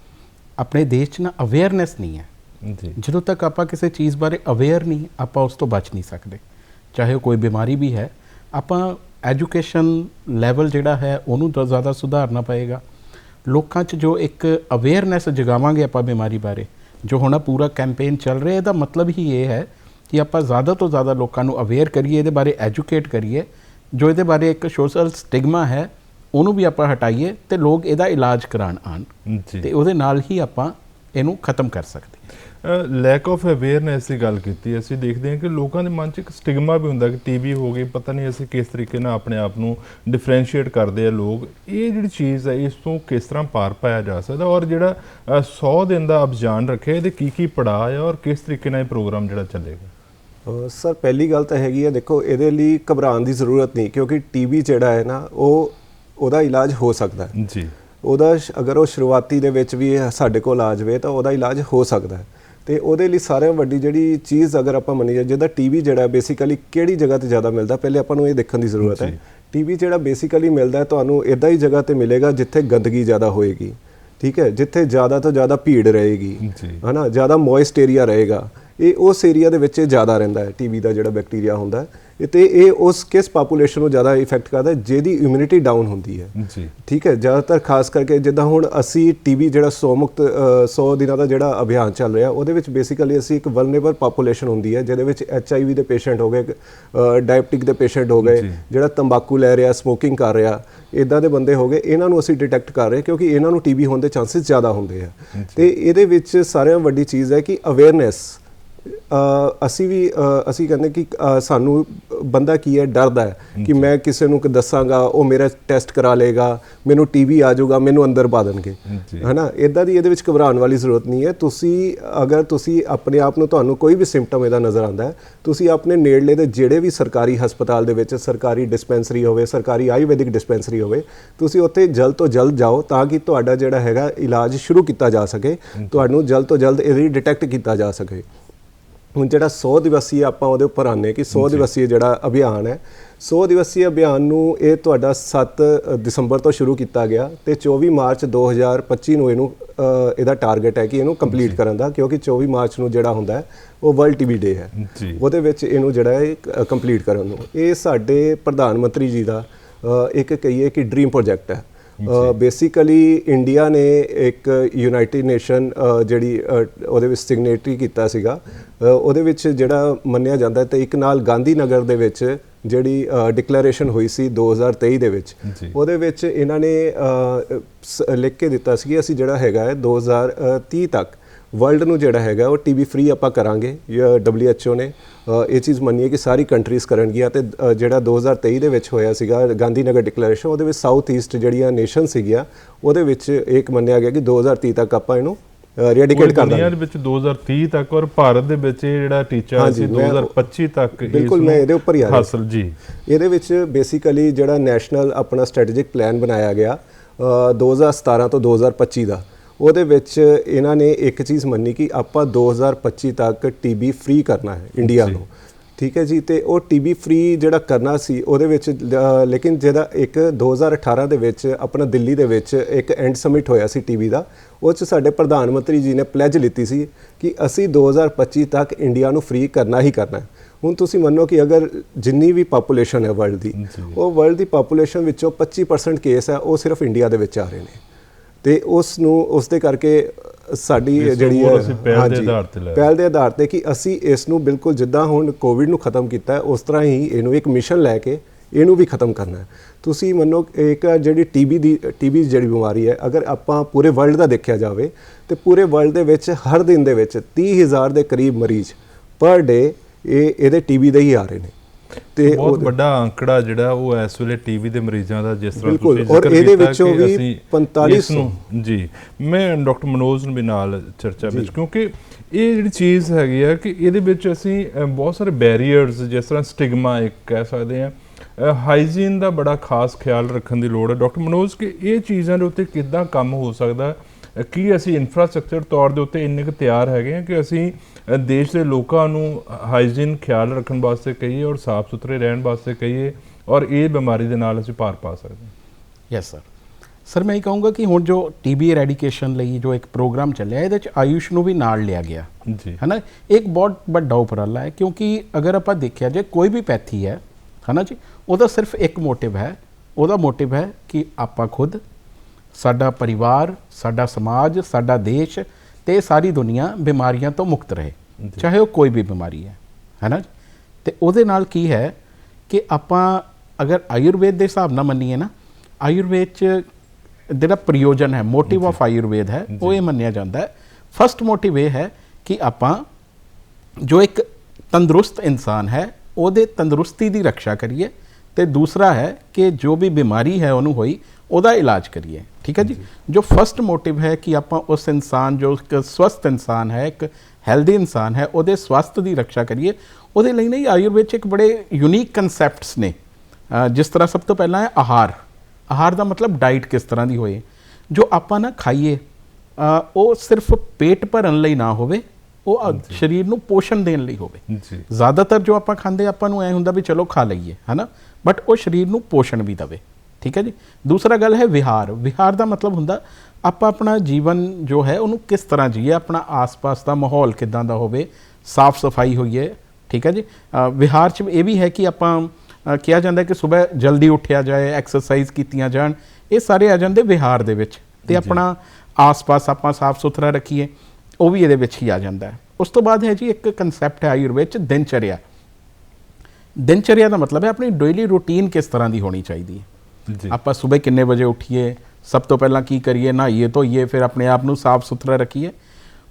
ਆਪਣੇ ਦੇਸ਼ 'ਚ ਨਾ ਅਵੇਅਰਨੈਸ ਨਹੀਂ ਹੈ ਜੀ। ਜਦੋਂ ਤੱਕ ਆਪਾਂ ਕਿਸੇ ਚੀਜ਼ ਬਾਰੇ ਅਵੇਅਰ ਨਹੀਂ ਆਪਾਂ ਉਸ ਤੋਂ ਬਚ ਨਹੀਂ ਸਕਦੇ। ਚਾਹੇ ਕੋਈ ਬਿਮਾਰੀ ਵੀ ਹੈ ਆਪਾਂ ਐਜੂਕੇਸ਼ਨ ਲੈਵਲ ਜਿਹੜਾ ਹੈ ਉਹਨੂੰ ਤਾਂ ਜ਼ਿਆਦਾ ਸੁਧਾਰਨਾ ਪਏਗਾ। ਲੋਕਾਂ 'ਚ ਜੋ ਇੱਕ ਅਵੇਅਰਨੈਸ ਜਗਾਵਾਂਗੇ ਆਪਾਂ ਬਿਮਾਰੀ ਬਾਰੇ ਜੋ ਹੁਣ ਪੂਰਾ ਕੈਂਪੇਨ ਚੱਲ ਰਿਹਾ ਇਹਦਾ ਮਤਲਬ ਹੀ ਇਹ ਹੈ ਕਿ ਆਪਾਂ ਜ਼ਿਆਦਾ ਤੋਂ ਜ਼ਿਆਦਾ ਲੋਕਾਂ ਨੂੰ ਅਵੇਅਰ ਕਰੀਏ ਇਹਦੇ ਬਾਰੇ ਐਜੂਕੇਟ ਕਰੀਏ ਜੋ ਇਹਦੇ ਬਾਰੇ ਇੱਕ ਸੋਸ਼ਲ ਸਟਿਗਮਾ ਹੈ ਉਹਨੂੰ ਵੀ ਆਪਾਂ ਹਟਾਈਏ ਤੇ ਲੋਕ ਇਹਦਾ ਇਲਾਜ ਕਰਾਉਣ ਆਣ ਜੀ। ਤੇ ਉਹਦੇ ਨਾਲ ਹੀ ਆਪਾਂ ਇਹਨੂੰ ਖਤਮ ਕਰ ਸਕਦੇ। ਲੈਕ ਆਫ ਅਵੇਅਰਨੈਸ ਦੀ ਗੱਲ ਕੀਤੀ ਅਸੀਂ ਦੇਖਦੇ ਹਾਂ ਕਿ ਲੋਕਾਂ ਦੇ ਮਨ 'ਚ ਇੱਕ ਸਟਿਗਮਾ ਵੀ ਹੁੰਦਾ ਕਿ ਟੀਵੀ ਹੋ ਗਈ ਪਤਾ ਨਹੀਂ ਅਸੀਂ ਕਿਸ ਤਰੀਕੇ ਨਾਲ ਆਪਣੇ ਆਪ ਨੂੰ ਡਿਫਰੈਂਸ਼ੀਏਟ ਕਰਦੇ ਆ ਲੋਕ। ਇਹ ਜਿਹੜੀ ਚੀਜ਼ ਹੈ ਇਸ ਤੋਂ ਕਿਸ ਤਰ੍ਹਾਂ ਪਾਰ ਪਾਇਆ ਜਾ ਸਕਦਾ ਔਰ ਜਿਹੜਾ ਅ, 100 ਦਿਨ ਦਾ ਅਭਿਆਨ ਰੱਖਿਆ ਇਹਦੇ ਕੀ ਕੀ ਪੜਾਅ ਹੈ ਔਰ ਕਿਸ ਤਰੀਕੇ ਨਾਲ ਇਹ ਪ੍ਰੋਗਰਾਮ ਜਿਹੜਾ ਚੱਲੇਗਾ? ਸਰ ਪਹਿਲੀ ਗੱਲ ਤਾਂ ਹੈਗੀ ਹੈ ਦੇਖੋ ਇਹਦੇ ਲਈ ਘਬਰਾਉਣ ਦੀ ਜ਼ਰੂਰਤ ਨਹੀਂ ਕਿਉਂਕਿ ਟੀਬੀ ਜਿਹੜਾ ਹੈ ਨਾ ਉਹ ਉਹਦਾ ਇਲਾਜ ਹੋ ਸਕਦਾ ਹੈ। ਜੀ। ਉਹਦਾ ਅਗਰ ਉਹ ਸ਼ੁਰੂਆਤੀ ਦੇ ਵਿੱਚ ਵੀ ਸਾਡੇ ਕੋਲ ਆ ਜਾਵੇ ਤਾਂ ਉਹਦਾ ਇਲਾਜ ਹੋ ਸਕਦਾ ਹੈ। ਤੇ ਉਹਦੇ ਲਈ ਸਾਰਿਆਂ ਤੋਂ ਵੱਡੀ ਜਿਹੜੀ ਚੀਜ਼ ਅਗਰ ਆਪਾਂ ਮੰਨੀਏ ਜਿਹਦਾ ਟੀਬੀ ਜਿਹੜਾ ਬੇਸਿਕਲੀ ਕਿਹੜੀ ਜਗ੍ਹਾ ਤੇ ਜ਼ਿਆਦਾ ਮਿਲਦਾ ਪਹਿਲੇ ਆਪਾਂ ਨੂੰ ਇਹ ਦੇਖਣ ਦੀ ਜ਼ਰੂਰਤ ਹੈ। ਟੀਬੀ ਜਿਹੜਾ ਬੇਸਿਕਲੀ ਮਿਲਦਾ ਹੈ ਤੁਹਾਨੂੰ ਇਦਾਂ ਹੀ ਜਗ੍ਹਾ ਤੇ ਮਿਲੇਗਾ ਜਿੱਥੇ ਗੰਦਗੀ ਜ਼ਿਆਦਾ ਹੋਏਗੀ। ਠੀਕ ਹੈ ਜਿੱਥੇ ਜ਼ਿਆਦਾ ਤੋਂ ਜ਼ਿਆਦਾ ਭੀੜ ਰਹੇਗੀ। ਹਨਾ ਜ਼ਿਆਦਾ ਮੋਇਸਟ ਏਰੀਆ ਰਹੇਗਾ। ਇਹ ਉਸ ਏਰੀਆ ਦੇ ਵਿੱਚ ਜ਼ਿਆਦਾ ਰਹਿੰਦਾ ਹੈ ਟੀਬੀ ਦਾ ਜਿਹੜਾ ਬੈਕਟੀਰੀਆ ਹੁੰਦਾ ਹੈ। ਤੇ ਇਹ ਉਸ ਕਿਸ ਪਾਪੂਲੇਸ਼ਨ ਨੂੰ ਜ਼ਿਆਦਾ ਇਫੈਕਟ ਕਰਦਾ ਜਿਹਦੀ ਇਮਿਊਨਿਟੀ ਡਾਊਨ ਹੁੰਦੀ ਹੈ। ਜੀ। ਠੀਕ ਹੈ? ਜ਼ਿਆਦਾਤਰ ਖਾਸ ਕਰਕੇ ਜਿੱਦਾਂ ਹੁਣ ਅਸੀਂ ਟੀਬੀ ਜਿਹੜਾ 100 ਮੁਕਤ ਅ, 100 ਦਿਨਾਂ ਦਾ ਜਿਹੜਾ ਅਭਿਆਨ ਚੱਲ ਰਿਹਾ ਉਹਦੇ ਵਿੱਚ ਬੇਸਿਕਲੀ ਅਸੀਂ ਇੱਕ ਵਲਨੇਬਲ ਪਾਪੂਲੇਸ਼ਨ ਹੁੰਦੀ ਹੈ ਜਿਹਦੇ ਵਿੱਚ ਐਚਆਈਵੀ ਦੇ ਪੇਸ਼ੈਂਟ ਹੋ ਗਏ ਡਾਇਬਟਿਕ ਦੇ ਪੇਸ਼ੈਂਟ ਹੋ ਗਏ। ਜਿਹੜਾ ਤੰਬਾਕੂ ਲੈ ਰਿਹਾ ਸਮੋਕਿੰਗ ਕਰ ਰਿਹਾ ਇਦਾਂ ਦੇ ਬੰਦੇ ਹੋ ਗਏ। ਇਹਨਾਂ ਨੂੰ ਅਸੀਂ ਡਿਟੈਕਟ ਕਰ ਰਹੇ ਕਿਉਂਕਿ ਇਹਨਾਂ ਨੂੰ ਟੀਬੀ ਹੋਣ ਦੇ ਚਾਂਸਸ ਜ਼ਿਆਦਾ ਹੁੰਦੇ ਆ। ਤੇ ਇਹਦੇ ਵਿੱਚ ਸਾਰਿਆਂ ਵੱਡੀ ਚੀਜ਼ ਹੈ ਕਿ ਅਵੇਅਰਨੈਸ ਅ, ਅਸੀਂ ਵੀ ਅਸੀਂ ਕਹਿੰਦੇ ਕਿ ਸਾਨੂੰ ਬੰਦਾ ਕੀ ਹੈ? ਡਰਦਾ ਹੈ ਕਿ ਮੈਂ ਕਿਸੇ ਨੂੰ ਕ- ਦੱਸਾਂਗਾ ਉਹ ਮੇਰਾ ਟੈਸਟ ਕਰਾ ਲੇਗਾ ਮੈਨੂੰ ਟੀਵੀ ਆ ਜਾਊਗਾ ਮੈਨੂੰ ਅੰਦਰ ਪਾ ਦੇਣਗੇ। ਹੈਨਾ? ਇਦਾਂ ਦੀ ਇਹਦੇ ਵਿੱਚ ਘਬਰਾਉਣ ਵਾਲੀ ਜ਼ਰੂਰਤ ਨਹੀਂ ਹੈ। ਤੁਸੀਂ ਅਗਰ ਤੁਸੀਂ ਆਪਣੇ ਆਪ ਨੂੰ ਤੁਹਾਨੂੰ ਕੋਈ ਵੀ ਸਿੰਪਟਮ ਇਹਦਾ ਨਜ਼ਰ ਆਉਂਦਾ ਹੈ ਤੁਸੀਂ ਆਪਣੇ ਨੇੜਲੇ ਦੇ ਜਿਹੜੇ ਵੀ ਸਰਕਾਰੀ ਹਸਪਤਾਲ ਦੇ ਵਿੱਚ ਸਰਕਾਰੀ ਡਿਸਪੈਂਸਰੀ ਹੋਵੇ ਸਰਕਾਰੀ ਆਯੁਰਵੈਦਿਕ ਡਿਸਪੈਂਸਰੀ ਹੋਵੇ ਤੁਸੀਂ ਉੱਥੇ ਜਲਦ ਤੋਂ ਜਲਦ ਜਾਓ ਤਾਂ ਕਿ ਤੁਹਾਡਾ ਜਿਹੜਾ ਹੈਗਾ ਇਲਾਜ ਸ਼ੁਰੂ ਕੀਤਾ ਜਾ ਸਕੇ ਤੁਹਾਨੂੰ ਜਲਦ ਤੋਂ ਜਲਦ ਇਹਦੀ ਡਿਟੈਕਟ ਕੀਤਾ ਜਾ ਸਕੇ। ਹੁਣ ਜਿਹੜਾ 100 ਦਿਵਸੀ ਆਪਾਂ ਉਹਦੇ ਉੱਪਰ ਆਨੇ ਕਿ 100 ਦਿਵਸੀ ਜਿਹੜਾ ਅਭਿਆਨ ਹੈ 100 ਦਿਵਸੀ ਅਭਿਆਨ ਨੂੰ ਇਹ ਤੁਹਾਡਾ 7 ਦਸੰਬਰ ਤੋਂ ਸ਼ੁਰੂ ਕੀਤਾ ਗਿਆ ਤੇ 24 ਮਾਰਚ 2025 ਨੂੰ ਇਹਨੂੰ ਇਹਦਾ ਟਾਰਗੇਟ ਹੈ ਕਿ ਇਹਨੂੰ ਕੰਪਲੀਟ ਕਰਨ ਦਾ ਕਿਉਂਕਿ 24 ਮਾਰਚ ਨੂੰ ਜਿਹੜਾ ਹੁੰਦਾ ਹੈ ਉਹ ਵਰਲਡ ਟੀਵੀ ਡੇ ਹੈ। ਉਹਦੇ ਵਿੱਚ ਇਹਨੂੰ ਜਿਹੜਾ ਹੈ ਕੰਪਲੀਟ ਕਰਨ ਨੂੰ। ਇਹ ਸਾਡੇ ਪ੍ਰਧਾਨ ਮੰਤਰੀ ਜੀ ਦਾ ਇੱਕ ਕਹੀਏ ਕਿ ਡ੍ਰੀਮ ਪ੍ਰੋਜੈਕਟ ਹੈ। ਬੇਸਿਕਲੀ ਇੰਡੀਆ ਨੇ ਇੱਕ ਯੂਨਾਈਟਿਡ ਨੇਸ਼ਨ ਜਿਹੜੀ ਉਹਦੇ ਵਿੱਚ ਸਿਗਨੇਟਰੀ ਕੀਤਾ ਸੀਗਾ। ਉਹਦੇ ਵਿੱਚ ਜਿਹੜਾ ਮੰਨਿਆ ਜਾਂਦਾ ਤੇ ਇੱਕ ਨਾਲ ਗਾਂਧੀ ਨਗਰ ਦੇ ਵਿੱਚ ਜਿਹੜੀ ਡਿਕਲੇਰੇਸ਼ਨ ਹੋਈ ਸੀ 2023 ਦੇ ਵਿੱਚ। ਉਹਦੇ ਵਿੱਚ ਇਹਨਾਂ ਨੇ ਲਿਖ ਕੇ ਦਿੱਤਾ ਸੀ ਕਿ ਅਸੀਂ ਜਿਹੜਾ ਹੈਗਾ ਹੈ 2030 ਤੱਕ ਵਰਲਡ ਨੂੰ ਜਿਹੜਾ ਹੈਗਾ ਉਹ ਟੀਬੀ ਫ੍ਰੀ ਆਪਾਂ ਕਰਾਂਗੇ WHO ਨੇ। ਇਹ ਚੀਜ਼ ਮੰਨੀ ਹੈ ਕਿ ਸਾਰੀ ਕੰਟਰੀਜ਼ ਕਰਨਗੀਆਂ ਤੇ ਜਿਹੜਾ 2023 ਦੇ ਵਿੱਚ ਹੋਇਆ ਸੀਗਾ ਗਾਂਧੀ ਨਗਰ ਡਿਕਲੇਰੇਸ਼ਨ ਉਹਦੇ ਵਿੱਚ ਸਾਊਥ ਈਸਟ ਜਿਹੜੀਆਂ ਨੇਸ਼ਨ ਸੀਗੀਆਂ ਉਹਦੇ ਵਿੱਚ ਇੱਕ ਮੰਨਿਆ ਗਿਆ ਕਿ 2030 ਤੱਕ ਆਪਾਂ ਇਹਨੂੰ ਰੈਡੀਕੇਟ ਪੂਰੀ ਕਰ ਦੁਨੀਆ ਦਾਂਗੇ। ਦੇ ਵਿੱਚ 2030 ਤੱਕ ਔਰ ਭਾਰਤ ਦੇ ਵਿੱਚ ਇਹ ਜਿਹੜਾ ਟੀਚਾ ਸੀ ਮੈਂ- 2025 ਤੱਕ ਇਸ ਬਿਲਕੁਲ, ਮੈਂ ਇਹਦੇ ਉੱਪਰ ਹੀ ਆ ਰਿਹਾ। ਹਾਸਲ ਜੀ। ਇਹਦੇ ਵਿੱਚ ਬੇਸਿਕਲੀ ਜਿਹੜਾ ਨੈਸ਼ਨਲ ਆਪਣਾ ਸਟ੍ਰੈਟੇਜਿਕ ਪਲਾਨ ਬਣਾਇਆ ਗਿਆ ਅ, 2017 ਤੋਂ 2025 ਦਾ। ਉਹਦੇ ਵਿੱਚ ਇਹਨਾਂ ਨੇ ਇੱਕ ਚੀਜ਼ ਮੰਨੀ ਕਿ ਆਪਾਂ 2025 ਤੱਕ ਟੀਬੀ ਫ੍ਰੀ ਕਰਨਾ ਹੈ ਇੰਡੀਆ ਨੂੰ ਠੀਕ ਹੈ ਜੀ? ਤੇ ਉਹ ਟੀਬੀ ਫ੍ਰੀ ਜਿਹੜਾ ਕਰਨਾ ਸੀ ਉਹਦੇ ਵਿੱਚ ਲੇਕਿਨ ਜਿਹੜਾ ਇੱਕ 2018 ਦੇ ਵਿੱਚ ਆਪਣਾ ਦਿੱਲੀ ਦੇ ਵਿੱਚ ਇੱਕ ਐਂਡ ਸਮਿਟ ਹੋਇਆ ਸੀ ਟੀਬੀ ਦਾ ਉਹ 'ਚ ਸਾਡੇ ਪ੍ਰਧਾਨ ਮੰਤਰੀ ਜੀ ਨੇ ਪਲੈਜ ਲਿੱਤੀ ਸੀ ਕਿ ਅਸੀਂ 2025 ਤੱਕ ਇੰਡੀਆ ਨੂੰ ਫ੍ਰੀ ਕਰਨਾ ਹੀ ਕਰਨਾ ਹੈ। ਹੁਣ ਤੁਸੀਂ ਮੰਨੋ ਕਿ ਅਗਰ ਜਿੰਨੀ ਵੀ ਪਾਪੂਲੇਸ਼ਨ ਹੈ ਵਰਲਡ ਦੀ ਉਹ ਵਰਲਡ ਦੀ ਪਾਪੂਲੇਸ਼ਨ ਵਿੱਚੋਂ 25% ਕੇਸ ਹੈ ਉਹ ਸਿਰਫ ਇੰਡੀਆ ਦੇ ਵਿੱਚ ਆ ਰਹੇ ਨੇ। ਤੇ ਉਸ ਨੂੰ ਉਸ ਦੇ ਕਰਕੇ ਸਾਡੀ ਜਿਹੜੀ ਹੈ ਅਸੀਂ ਪਹਿਲ ਦੇ ਆਧਾਰ ਤੇ ਲੈ ਪਹਿਲ ਦੇ ਆਧਾਰ ਤੇ ਕਿ ਅਸੀਂ ਇਸ ਨੂੰ ਬਿਲਕੁਲ ਜਿੱਦਾਂ ਹੁਣ ਕੋਵਿਡ ਨੂੰ ਖਤਮ ਕੀਤਾ ਉਸ ਤਰ੍ਹਾਂ ਹੀ ਇਹਨੂੰ ਇੱਕ ਮਿਸ਼ਨ ਲੈ ਕੇ ਇਹਨੂੰ ਵੀ ਖਤਮ ਕਰਨਾ ਹੈ। ਤੁਸੀਂ ਮੰਨੋ ਇੱਕ ਜਿਹੜੀ ਟੀਬੀ ਦੀ ਟੀਬੀ ਜਿਹੜੀ ਬਿਮਾਰੀ ਹੈ ਅਗਰ ਆਪਾਂ ਪੂਰੇ ਵਰਲਡ ਦਾ ਦੇਖਿਆ ਜਾਵੇ ਤੇ ਪੂਰੇ ਵਰਲਡ ਦੇ ਵਿੱਚ ਹਰ ਦਿਨ ਦੇ ਵਿੱਚ 30000 ਦੇ ਕਰੀਬ ਮਰੀਜ਼ ਪਰ ਡੇ ਇਹ ਇਹਦੇ ਟੀਬੀ ਦੇ ਹੀ ਆ ਰਹੇ ਨੇ। ਤੇ ਬਹੁਤ ਵੱਡਾ ਅੰਕੜਾ ਜਿਹੜਾ ਉਹ ਇਸ ਵੇਲੇ ਟੀਵੀ ਦੇ ਮਰੀਜ਼ਾਂ ਦਾ ਜਿਸ ਤਰ੍ਹਾਂ ਤੁਸੀਂ ਜ਼ਿਕਰ ਇਹਦੇ ਕੀਤਾ ਵਿੱਚੋਂ ਕਿ ਵੀ ਅਸੀਂ 45 ਇਸ ਨੂੰ ਜੀ ਮੈਂ ਡਾਕਟਰ ਮਨੋਜ ਨੂੰ ਵੀ ਨਾਲ ਚਰਚਾ ਵਿੱਚ ਕਿਉਂਕਿ ਇਹ ਜਿਹੜੀ ਚੀਜ਼ ਹੈਗੀ ਆ ਕਿ ਇਹਦੇ ਵਿੱਚ ਅਸੀਂ ਬਹੁਤ ਸਾਰੇ ਬੈਰੀਅਰਸ ਜਿਸ ਤਰ੍ਹਾਂ ਸਟਿਗਮਾ ਇੱਕ ਕਹਿ ਸਕਦੇ ਆ ਹਾਈਜੀਨ ਦਾ ਬੜਾ ਖਾਸ ਖਿਆਲ ਰੱਖਣ ਦੀ ਲੋੜ ਹੈ ਡਾਕਟਰ ਮਨੋਜ ਕਿ ਇਹ ਚੀਜ਼ਾਂ ਦੇ ਉੱਤੇ ਕਿੱਦਾਂ ਕੰਮ ਹੋ ਸਕਦਾ? ਹੈ? ਕੀ ਅਸੀਂ ਇਨਫਰਾਸਟ੍ਰਕਚਰ ਤੌਰ ਦੇ ਉੱਤੇ ਇੰਨੇ ਕੁ ਤਿਆਰ ਹੈਗੇ ਆ ਕਿ ਅਸੀਂ ਦੇਸ਼ ਦੇ ਲੋਕਾਂ ਨੂੰ ਹਾਈਜੀਨ ਖਿਆਲ ਰੱਖਣ ਵਾਸਤੇ ਕਹੀਏ ਔਰ ਸਾਫ਼ ਸੁਥਰੇ ਰਹਿਣ ਵਾਸਤੇ ਕਹੀਏ ਔਰ ਇਹ ਬਿਮਾਰੀ ਦੇ ਨਾਲ ਅਸੀਂ ਪਾਰ ਪਾ ਸਕਦੇ ਹਾਂ? ਯੈਸ ਸਰ ਸਰ ਮੈਂ ਇਹ ਕਹੂੰਗਾ ਕਿ ਹੁਣ ਜੋ ਟੀਬੀ ਐਰੈਡੀਕੇਸ਼ਨ ਲਈ ਜੋ ਇੱਕ ਪ੍ਰੋਗਰਾਮ ਚੱਲਿਆ ਇਹਦੇ ਚ ਆਯੁਸ਼ ਨੂੰ ਵੀ ਨਾਲ ਲਿਆ ਗਿਆ। ਜੀ। ਹੈ ਨਾ ਇੱਕ ਬਹੁਤ ਵੱਡਾ ਉਪਰਾਲਾ ਹੈ ਕਿਉਂਕਿ ਅਗਰ ਆਪਾਂ ਦੇਖਿਆ ਜੇ ਕੋਈ ਵੀ ਪੈਥੀ ਹੈ ਹੈ ਨਾ ਜੀ ਉਹਦਾ ਸਿਰਫ ਇੱਕ ਮੋਟਿਵ ਹੈ। ਉਹਦਾ ਮੋਟਿਵ ਹੈ ਕਿ ਆਪਾਂ ਖੁਦ ਸਾਡਾ ਪਰਿਵਾਰ ਸਾਡਾ ਸਮਾਜ ਸਾਡਾ ਦੇਸ਼ ਤੇ ਸਾਰੀ ਦੁਨੀਆ ਬਿਮਾਰੀਆਂ ਤੋਂ ਮੁਕਤ ਰਹੇ। ਚਾਹੇ ਉਹ ਕੋਈ ਵੀ ਬਿਮਾਰੀ ਹੈ ਹੈ ਨਾ ਜੀ? ਤੇ ਉਹਦੇ ਨਾਲ ਕੀ ਹੈ ਕਿ ਆਪਾਂ ਅਗਰ ਆਯੁਰਵੇਦ ਦੇ ਹਿਸਾਬ ਨਾਲ ਮੰਨੀਏ ਨਾ ਆਯੁਰਵੇਦ ਚ ਜਿਹੜਾ ਪ੍ਰਯੋਜਨ ਹੈ ਮੋਟਿਵ ਆਫ ਆਯੁਰਵੇਦ ਹੈ ਉਹ ਇਹ ਮੰਨਿਆ ਜਾਂਦਾ ਹੈ। ਫਰਸਟ ਮੋਟਿਵ ਇਹ ਹੈ ਕਿ ਆਪਾਂ ਜੋ ਇੱਕ ਤੰਦਰੁਸਤ ਇਨਸਾਨ ਹੈ ਉਹਦੇ ਤੰਦਰੁਸਤੀ ਦੀ ਰੱਖਿਆ ਕਰੀਏ। ਤੇ ਦੂਸਰਾ ਹੈ ਕਿ ਜੋ ਵੀ ਬਿਮਾਰੀ ਹੈ ਉਹਨੂੰ ਹੋਈ ਉਹਦਾ ਇਲਾਜ ਕਰੀਏ ਠੀਕ ਹੈ ਜੀ? ਜੋ ਫਰਸਟ ਮੋਟਿਵ ਹੈ ਕਿ ਆਪਾਂ ਉਸ ਇਨਸਾਨ ਜੋ ਇੱਕ ਸਵਸਥ ਇਨਸਾਨ ਹੈ ਇੱਕ ਹੈਲਦੀ ਇਨਸਾਨ ਹੈ ਉਹਦੇ ਸਵਾਸਥ ਦੀ ਰੱਖਿਆ ਕਰੀਏ ਉਹਦੇ ਲਈ ਨਹੀਂ ਆਯੁਰਵੇਦ ਚ ਇੱਕ ਬੜੇ ਯੂਨੀਕ ਕਨਸੈਪਟਸ ਨੇ। ਜਿਸ ਤਰ੍ਹਾਂ ਸਭ ਤੋਂ ਪਹਿਲਾਂ ਹੈ ਆਹਾਰ। ਆਹਾਰ ਦਾ ਮਤਲਬ ਡਾਈਟ ਕਿਸ ਤਰ੍ਹਾਂ ਦੀ ਹੋਏ? ਜੋ ਆਪਾਂ ਨਾ ਖਾਈਏ ਉਹ ਸਿਰਫ ਪੇਟ ਭਰਨ ਲਈ ਨਾ ਹੋਵੇ ਉਹ ਸਰੀਰ ਨੂੰ ਪੋਸ਼ਣ ਦੇਣ ਲਈ ਹੋਵੇ। ਜੀ। ਜ਼ਿਆਦਾਤਰ ਜੋ ਆਪਾਂ ਖਾਂਦੇ ਆਪਾਂ ਨੂੰ ਐ ਹੁੰਦਾ ਵੀ ਚਲੋ ਖਾ ਲਈਏ ਹਨਾ? ਬਟ ਉਹ ਸਰੀਰ ਨੂੰ ਪੋਸ਼ਣ ਵੀ ਦਵੇ। ਠੀਕ ਹੈ ਜੀ। ਦੂਸਰਾ ਗੱਲ ਹੈ ਵਿਹਾਰ। ਵਿਹਾਰ ਦਾ ਮਤਲਬ ਹੁੰਦਾ ਆਪਾਂ ਆਪਣਾ ਜੀਵਨ ਜੋ ਹੈ ਉਹਨੂੰ ਕਿਸ ਤਰ੍ਹਾਂ ਜੀਏ? ਆਪਣਾ ਆਸ-ਪਾਸ ਦਾ ਮਾਹੌਲ ਕਿਦਾਂ ਦਾ ਹੋਵੇ? ਸਾਫ਼ ਸਫ਼ਾਈ ਹੋਈਏ ਠੀਕ ਹੈ ਜੀ। ਵਿਹਾਰ ਚ ਇਹ ਵੀ ਹੈ ਕਿ ਆਪਾਂ ਕਿਹਾ ਜਾਂਦਾ ਕਿ ਸਵੇਰ ਜਲਦੀ ਉੱਠਿਆ ਜਾਏ ਐਕਸਰਸਾਈਜ਼ ਕੀਤੀਆਂ ਜਾਣ ਇਹ ਸਾਰੇ ਆ ਜਾਂਦੇ ਵਿਹਾਰ ਦੇ ਵਿੱਚ। ਤੇ ਆਪਣਾ ਆਸ-ਪਾਸ ਆਪਾਂ ਸਾਫ਼ ਸੁਥਰਾ ਰੱਖੀਏ ਉਹ ਵੀ ਇਹਦੇ ਵਿੱਚ ਹੀ ਆ ਜਾਂਦਾ ਹੈ। ਉਸ ਤੋਂ ਬਾਅਦ ਹੈ ਜੀ ਇੱਕ ਕਨਸੈਪਟ ਹੈ ਆਯੁਰਵੇਦ ਚ ਦਿਨਚਰਿਆ। ਦਿਨਚਰਿਆ ਦਾ ਮਤਲਬ ਹੈ ਆਪਣੀ ਡੇਲੀ ਰੂਟੀਨ ਕਿਸ ਤਰ੍ਹਾਂ ਦੀ ਹੋਣੀ ਚਾਹੀਦੀ ਹੈ। ਆਪਾਂ ਸਵੇਰ ਕਿੰਨੇ ਵਜੇ ਉੱਠੀਏ? ਸਭ ਤੋਂ ਪਹਿਲਾਂ ਕੀ ਕਰੀਏ? ਨਹਾਈਏ, ਧੋਈਏ, ਫਿਰ ਆਪਣੇ ਆਪ ਨੂੰ ਸਾਫ਼ ਸੁਥਰਾ ਰੱਖੀਏ।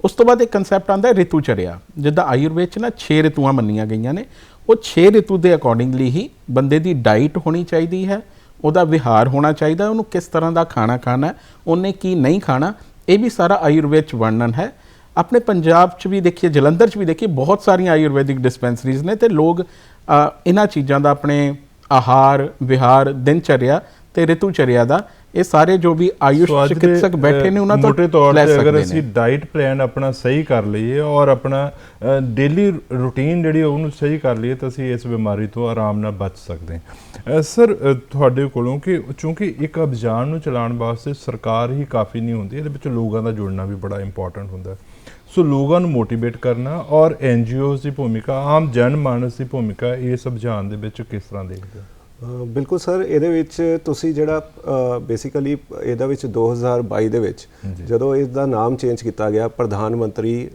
ਉਸ ਤੋਂ ਬਾਅਦ ਇੱਕ ਕਨਸੈਪਟ ਆਂਦਾ ਹੈ ਰਿਤੂ ਚਰਿਆ। ਜਿੱਦਾਂ ਆਯੁਰਵੇਦ ਚ ਨਾ 6 ਰਿਤੂਆਂ ਮੰਨੀਆਂ ਗਈਆਂ ਨੇ। ਉਹ 6 ਰਿਤੂ ਦੇ ਅਕੋਰਡਿੰਗਲੀ ਹੀ ਬੰਦੇ ਦੀ ਡਾਈਟ ਹੋਣੀ ਚਾਹੀਦੀ ਹੈ, ਉਹਦਾ ਵਿਹਾਰ ਹੋਣਾ ਚਾਹੀਦਾ, ਉਹਨੂੰ ਕਿਸ ਤਰ੍ਹਾਂ ਦਾ ਖਾਣਾ ਖਾਣਾ ਉਹਨੇ ਕੀ ਨਹੀਂ ਖਾਣਾ, ਇਹ ਵੀ ਸਾਰਾ ਆਯੁਰਵੇਦ ਚ ਵਰਣਨ ਹੈ। ਆਪਣੇ ਪੰਜਾਬ ਚ ਵੀ ਦੇਖੀਏ, ਜਲੰਧਰ ਚ ਵੀ ਦੇਖੀਏ, ਬਹੁਤ ਸਾਰੀਆਂ ਆਯੁਰਵੈਦਿਕ ਡਿਸਪੈਂਸਰੀਜ਼ ਨੇ ਤੇ ਲੋਕ ਇਹਨਾਂ ਚੀਜ਼ਾਂ ਦਾ ਆਪਣੇ ਆਹਾਰ ਵਿਹਾਰ ਦਿਨਚਰਿਆ ਤੇ ਰਿਤੂਚਰਿਆ ਦਾ ਇਹ ਸਾਰੇ ਜੋ ਵੀ ਆਯੁਸ਼ ਚਿਕਿਤਸਕ ਬੈਠੇ ਨੇ ਉਹਨਾਂ ਤੋਂ ਮੋਟੇ ਤੌਰ ਤੇ ਅਗਰ ਅਸੀਂ ਡਾਈਟ ਪਲਾਨ ਆਪਣਾ ਸਹੀ ਕਰ ਲਈਏ ਔਰ ਆਪਣਾ ਡੇਲੀ ਰੂਟੀਨ ਜਿਹੜੀ ਉਹਨੂੰ ਸਹੀ ਕਰ ਲਈਏ ਤਾਂ ਅਸੀਂ ਇਸ ਬਿਮਾਰੀ ਤੋਂ ਆਰਾਮ ਨਾਲ ਬਚ ਸਕਦੇ ਹਾਂ। ਸਰ ਤੁਹਾਡੇ ਕੋਲੋਂ ਕਿ ਚੂੰਕਿ ਇੱਕ ਅਭਿਆਨ ਨੂੰ ਚਲਾਉਣ ਵਾਸਤੇ ਸਰਕਾਰ ਹੀ ਕਾਫੀ ਨਹੀਂ ਹੁੰਦੀ ਇਹਦੇ ਵਿੱਚ ਲੋਕਾਂ ਦਾ ਜੁੜਨਾ ਵੀ ਬੜਾ ਇੰਪੋਰਟੈਂਟ ਹੁੰਦਾ। ਹੈ ਸੋ ਲੋਕਾਂ ਨੂੰ ਮੋਟੀਵੇਟ ਕਰਨਾ ਔਰ ਐਨਜੀਓਜ਼ ਦੀ ਭੂਮਿਕਾ ਆਮ ਜਨ ਮਾਨਸ ਦੀ ਭੂਮਿਕਾ ਇਸ ਅਭਿਆਨ ਦੇ ਵਿੱਚ ਕਿਸ ਤਰ੍ਹਾਂ ਦੇਖਦੇ ਹੋ ਬਿਲਕੁਲ ਸਰ ਇਹਦੇ ਵਿੱਚ ਤੁਸੀਂ ਜਿਹੜਾ ਬੇਸਿਕਲੀ ਇਹਦਾ ਵਿੱਚ 2022 ਦੇ ਵਿੱਚ। ਜਦੋਂ ਇਸ ਦਾ ਨਾਮ ਚੇਂਜ ਕੀਤਾ ਗਿਆ ਪ੍ਰਧਾਨ ਮੰਤਰੀ